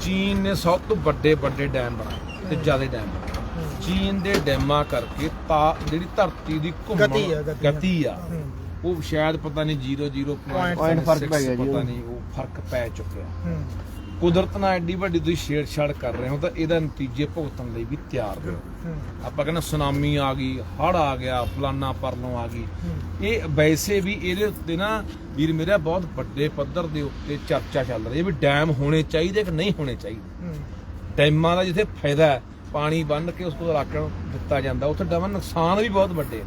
ਚੀਨ ਨੇ ਸਭ ਤੋਂ ਵੱਡੇ ਵੱਡੇ ਡੈਮ ਬਣਾਏ ਤੇ ਜ਼ਿਆਦਾ ਡੈਮ ਚੀਨ ਦੇ ਡੈਮਾਂ ਕਰਕੇ ਤਾਂ ਜਿਹੜੀ ਧਰਤੀ ਦੀ ਘੁੰਮਣ ਗਤੀ ਆ, ਉਹ ਸ਼ਾਇਦ ਪਤਾ ਨਹੀਂ 0.0 Point ਫ਼ਰਕ ਪੈ ਗਿਆ ਜੀ ਪਤਾ। ਨਹੀਂ ਉਹ ਫ਼ਰਕ ਪੈ ਚੁੱਕਿਆ। ਕੁਦਰਤ ਨਾਲ ਐਡੀ ਵੱਡੀ ਤੁਸੀਂ ਛੇੜਛਾੜ ਕਰ ਰਹੇ ਹੋ ਤਾਂ ਇਹਦਾ ਨਤੀਜੇ ਭੁਗਤਣ ਲਈ ਵੀ ਤਿਆਰ ਰਹੋ ਆਪਾਂ ਕਹਿੰਦੇ ਸੁਨਾਮੀ ਆ ਗਈ ਹੜ ਆ ਗਿਆ ਫਲਾਨਾ ਪਰਲੋਂ ਆ ਗਈ। ਇਹ ਵੈਸੇ ਵੀ ਇਹਦੇ ਉੱਤੇ ਨਾ ਵੀਰ ਮੇਰਾ ਬਹੁਤ ਵੱਡੇ ਪੱਧਰ ਦੇ ਉੱਤੇ ਚਰਚਾ ਚੱਲ ਰਹੀ ਹੈ ਵੀ ਡੈਮ ਹੋਣੇ ਚਾਹੀਦੇ ਕਿ ਨਹੀਂ ਹੋਣੇ ਚਾਹੀਦੇ। ਡੈਮਾਂ ਦਾ ਜਿੱਥੇ ਫਾਇਦਾ ਹੈ ਪਾਣੀ ਬੰਨ ਕੇ ਉਸ ਤੋਂ ਰਾਖਣ ਦਿੱਤਾ ਜਾਂਦਾ ਉੱਥੇ ਡੈਮਾਂ ਦੇ ਨੁਕਸਾਨ ਵੀ ਬਹੁਤ ਵੱਡੇ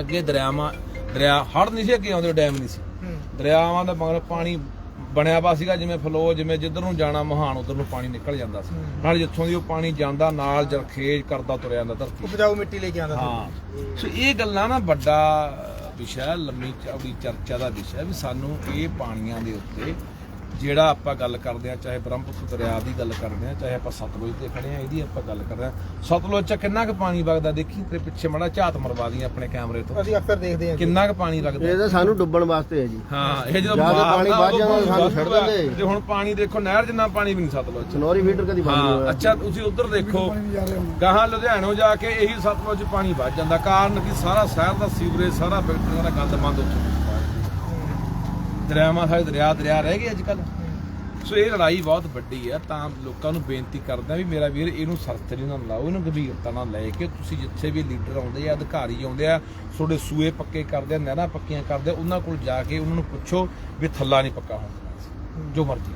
ਅੱਗੇ ਦਰਿਆਵਾਂ ਦਰਿਆ ਹੜ ਨਹੀਂ ਸੀ ਅੱਗੇ ਆਉਂਦੇ ਡੈਮ ਨਹੀਂ ਸੀ। ਦਰਿਆਵਾਂ ਦਾ ਮਗਰ ਪਾਣੀ ਬਣਿਆ ਵਾ ਸੀਗਾ ਜਿਵੇਂ ਫਲੋ ਜਿਵੇਂ ਜਿੱਧਰ ਨੂੰ ਜਾਣਾ ਮਹਾਨ ਉਧਰ ਨੂੰ ਪਾਣੀ ਨਿਕਲ ਜਾਂਦਾ ਸੀ। ਨਾਲ ਜਿੱਥੋਂ ਦੀ ਉਹ ਪਾਣੀ ਜਾਂਦਾ ਨਾਲ ਜਰਖੇਜ ਕਰਦਾ ਤੁਰਿਆ ਜਾਂਦਾ ਧਰਤੀ ਉਪਜਾਊ ਮਿੱਟੀ ਲੈ ਕੇ ਆਉਂਦਾ ਹਾਂ। ਸੋ ਇਹ ਗੱਲਾਂ ਨਾ ਵੱਡਾ ਵਿਸ਼ਾ ਲੰਮੀ ਚੌੜੀ ਚਰਚਾ ਦਾ ਵਿਸ਼ਾ ਵੀ ਸਾਨੂੰ ਇਹ ਪਾਣੀਆਂ ਦੇ ਉੱਤੇ ਜਿਹੜਾ ਆਪਾਂ ਗੱਲ ਕਰਦੇ ਆ ਚਾਹੇ ਬ੍ਰਹਮਪੁੱਤਰ ਦਰਿਆ ਦੀ ਗੱਲ ਕਰਦੇ ਆ ਚਾਹੇ ਆਪਾਂ ਸਤਲੁਜ ਤੇ ਖੜੇ ਆ ਇਹਦੀ ਆਪਾਂ ਗੱਲ ਕਰਦੇ ਆ ਸਤਲੁਜ ਚ ਕਿੰਨਾ ਕੁ ਪਾਣੀ ਵਗਦਾ? ਦੇਖੀ ਤੇ ਪਿੱਛੇ ਮੜਾ ਝਾਤ ਮਰਵਾ ਦੀ ਆਪਣੇ ਕੈਮਰੇ ਤੋਂ। ਅਸੀਂ ਅਕਸਰ ਦੇਖਦੇ ਹਾਂ ਕਿੰਨਾ ਕੁ ਪਾਣੀ ਲੱਗਦਾ ਇਹ ਤਾਂ ਸਾਨੂੰ ਡੁੱਬਣ ਵਾਸਤੇ ਹੈ ਜੀ। ਹਾਂ ਇਹ ਜਦੋਂ ਪਾਣੀ ਵੱਧ ਜਾਂਦਾ ਸਾਨੂੰ ਛੱਡ ਵੱਧ ਦਿੰਦੇ। ਤੇ ਹੁਣ ਪਾਣੀ ਦੇਖੋ ਨਹਿਰ ਜਿੰਨਾ ਪਾਣੀ ਵੀ ਨਹੀਂ ਸਤਲੁਜ ਚ। ਸਨੋਰੀ ਫੀਡਰ ਕਦੀ ਬੰਦ ਹਾਂ ਹੋਇਆ। ਅੱਛਾ ਤੁਸੀਂ ਉਧਰ ਦੇਖੋ ਗਾਹਾਂ ਲੁਧਿਆਣੋਂ ਜਾ ਕੇ ਇਹੀ ਸਤਲੁਜ 'ਚ ਪਾਣੀ ਵੱਜ ਜਾਂਦਾ। ਕਾਰਨ ਕਿ ਸਾਰਾ ਸ਼ਹਿਰ ਦਾ ਸੀਵਰੇਜ ਸਾਰਾ ਫੈਕਟਰੀਆਂ ਦਾ ਗੰਦ ਮੰਦ ਉੱਥੇ ਦਰਿਆਵਾਂ ਸਾਰੇ ਦਰਿਆ ਦਰਿਆ ਰਹਿ ਗਏ ਅੱਜ ਕੱਲ ਸੋ ਇਹ ਲੜਾਈ ਬਹੁਤ ਵੱਡੀ ਹੈ, ਤਾਂ ਲੋਕਾਂ ਨੂੰ ਬੇਨਤੀ ਕਰਦਾ ਵੀ ਮੇਰਾ ਵੀਰ ਇਹਨੂੰ ਸਰਤਰੀ ਨਾਲ ਲਾਓ, ਇਹਨੂੰ ਗੰਭੀਰਤਾ ਨਾਲ ਲੈ ਕੇ ਤੁਸੀਂ ਜਿੱਥੇ ਵੀ ਲੀਡਰ ਆਉਂਦੇ ਆ, ਅਧਿਕਾਰੀ ਆਉਂਦੇ ਆ, ਤੁਹਾਡੇ ਸੂਏ ਪੱਕੇ ਕਰਦੇ ਆ, ਨਹਿਰਾਂ ਪੱਕੀਆਂ ਕਰਦੇ ਆ, ਉਹਨਾਂ ਕੋਲ ਜਾ ਕੇ ਉਹਨਾਂ ਨੂੰ ਪੁੱਛੋ ਵੀ ਥੱਲਾ ਨਹੀਂ ਪੱਕਾ ਹੁੰਦਾ ਜੋ ਮਰਜ਼ੀ।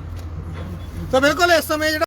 ਤਾਂ ਬਿਲਕੁਲ ਇਸ ਸਮੇਂ ਜਿਹੜਾ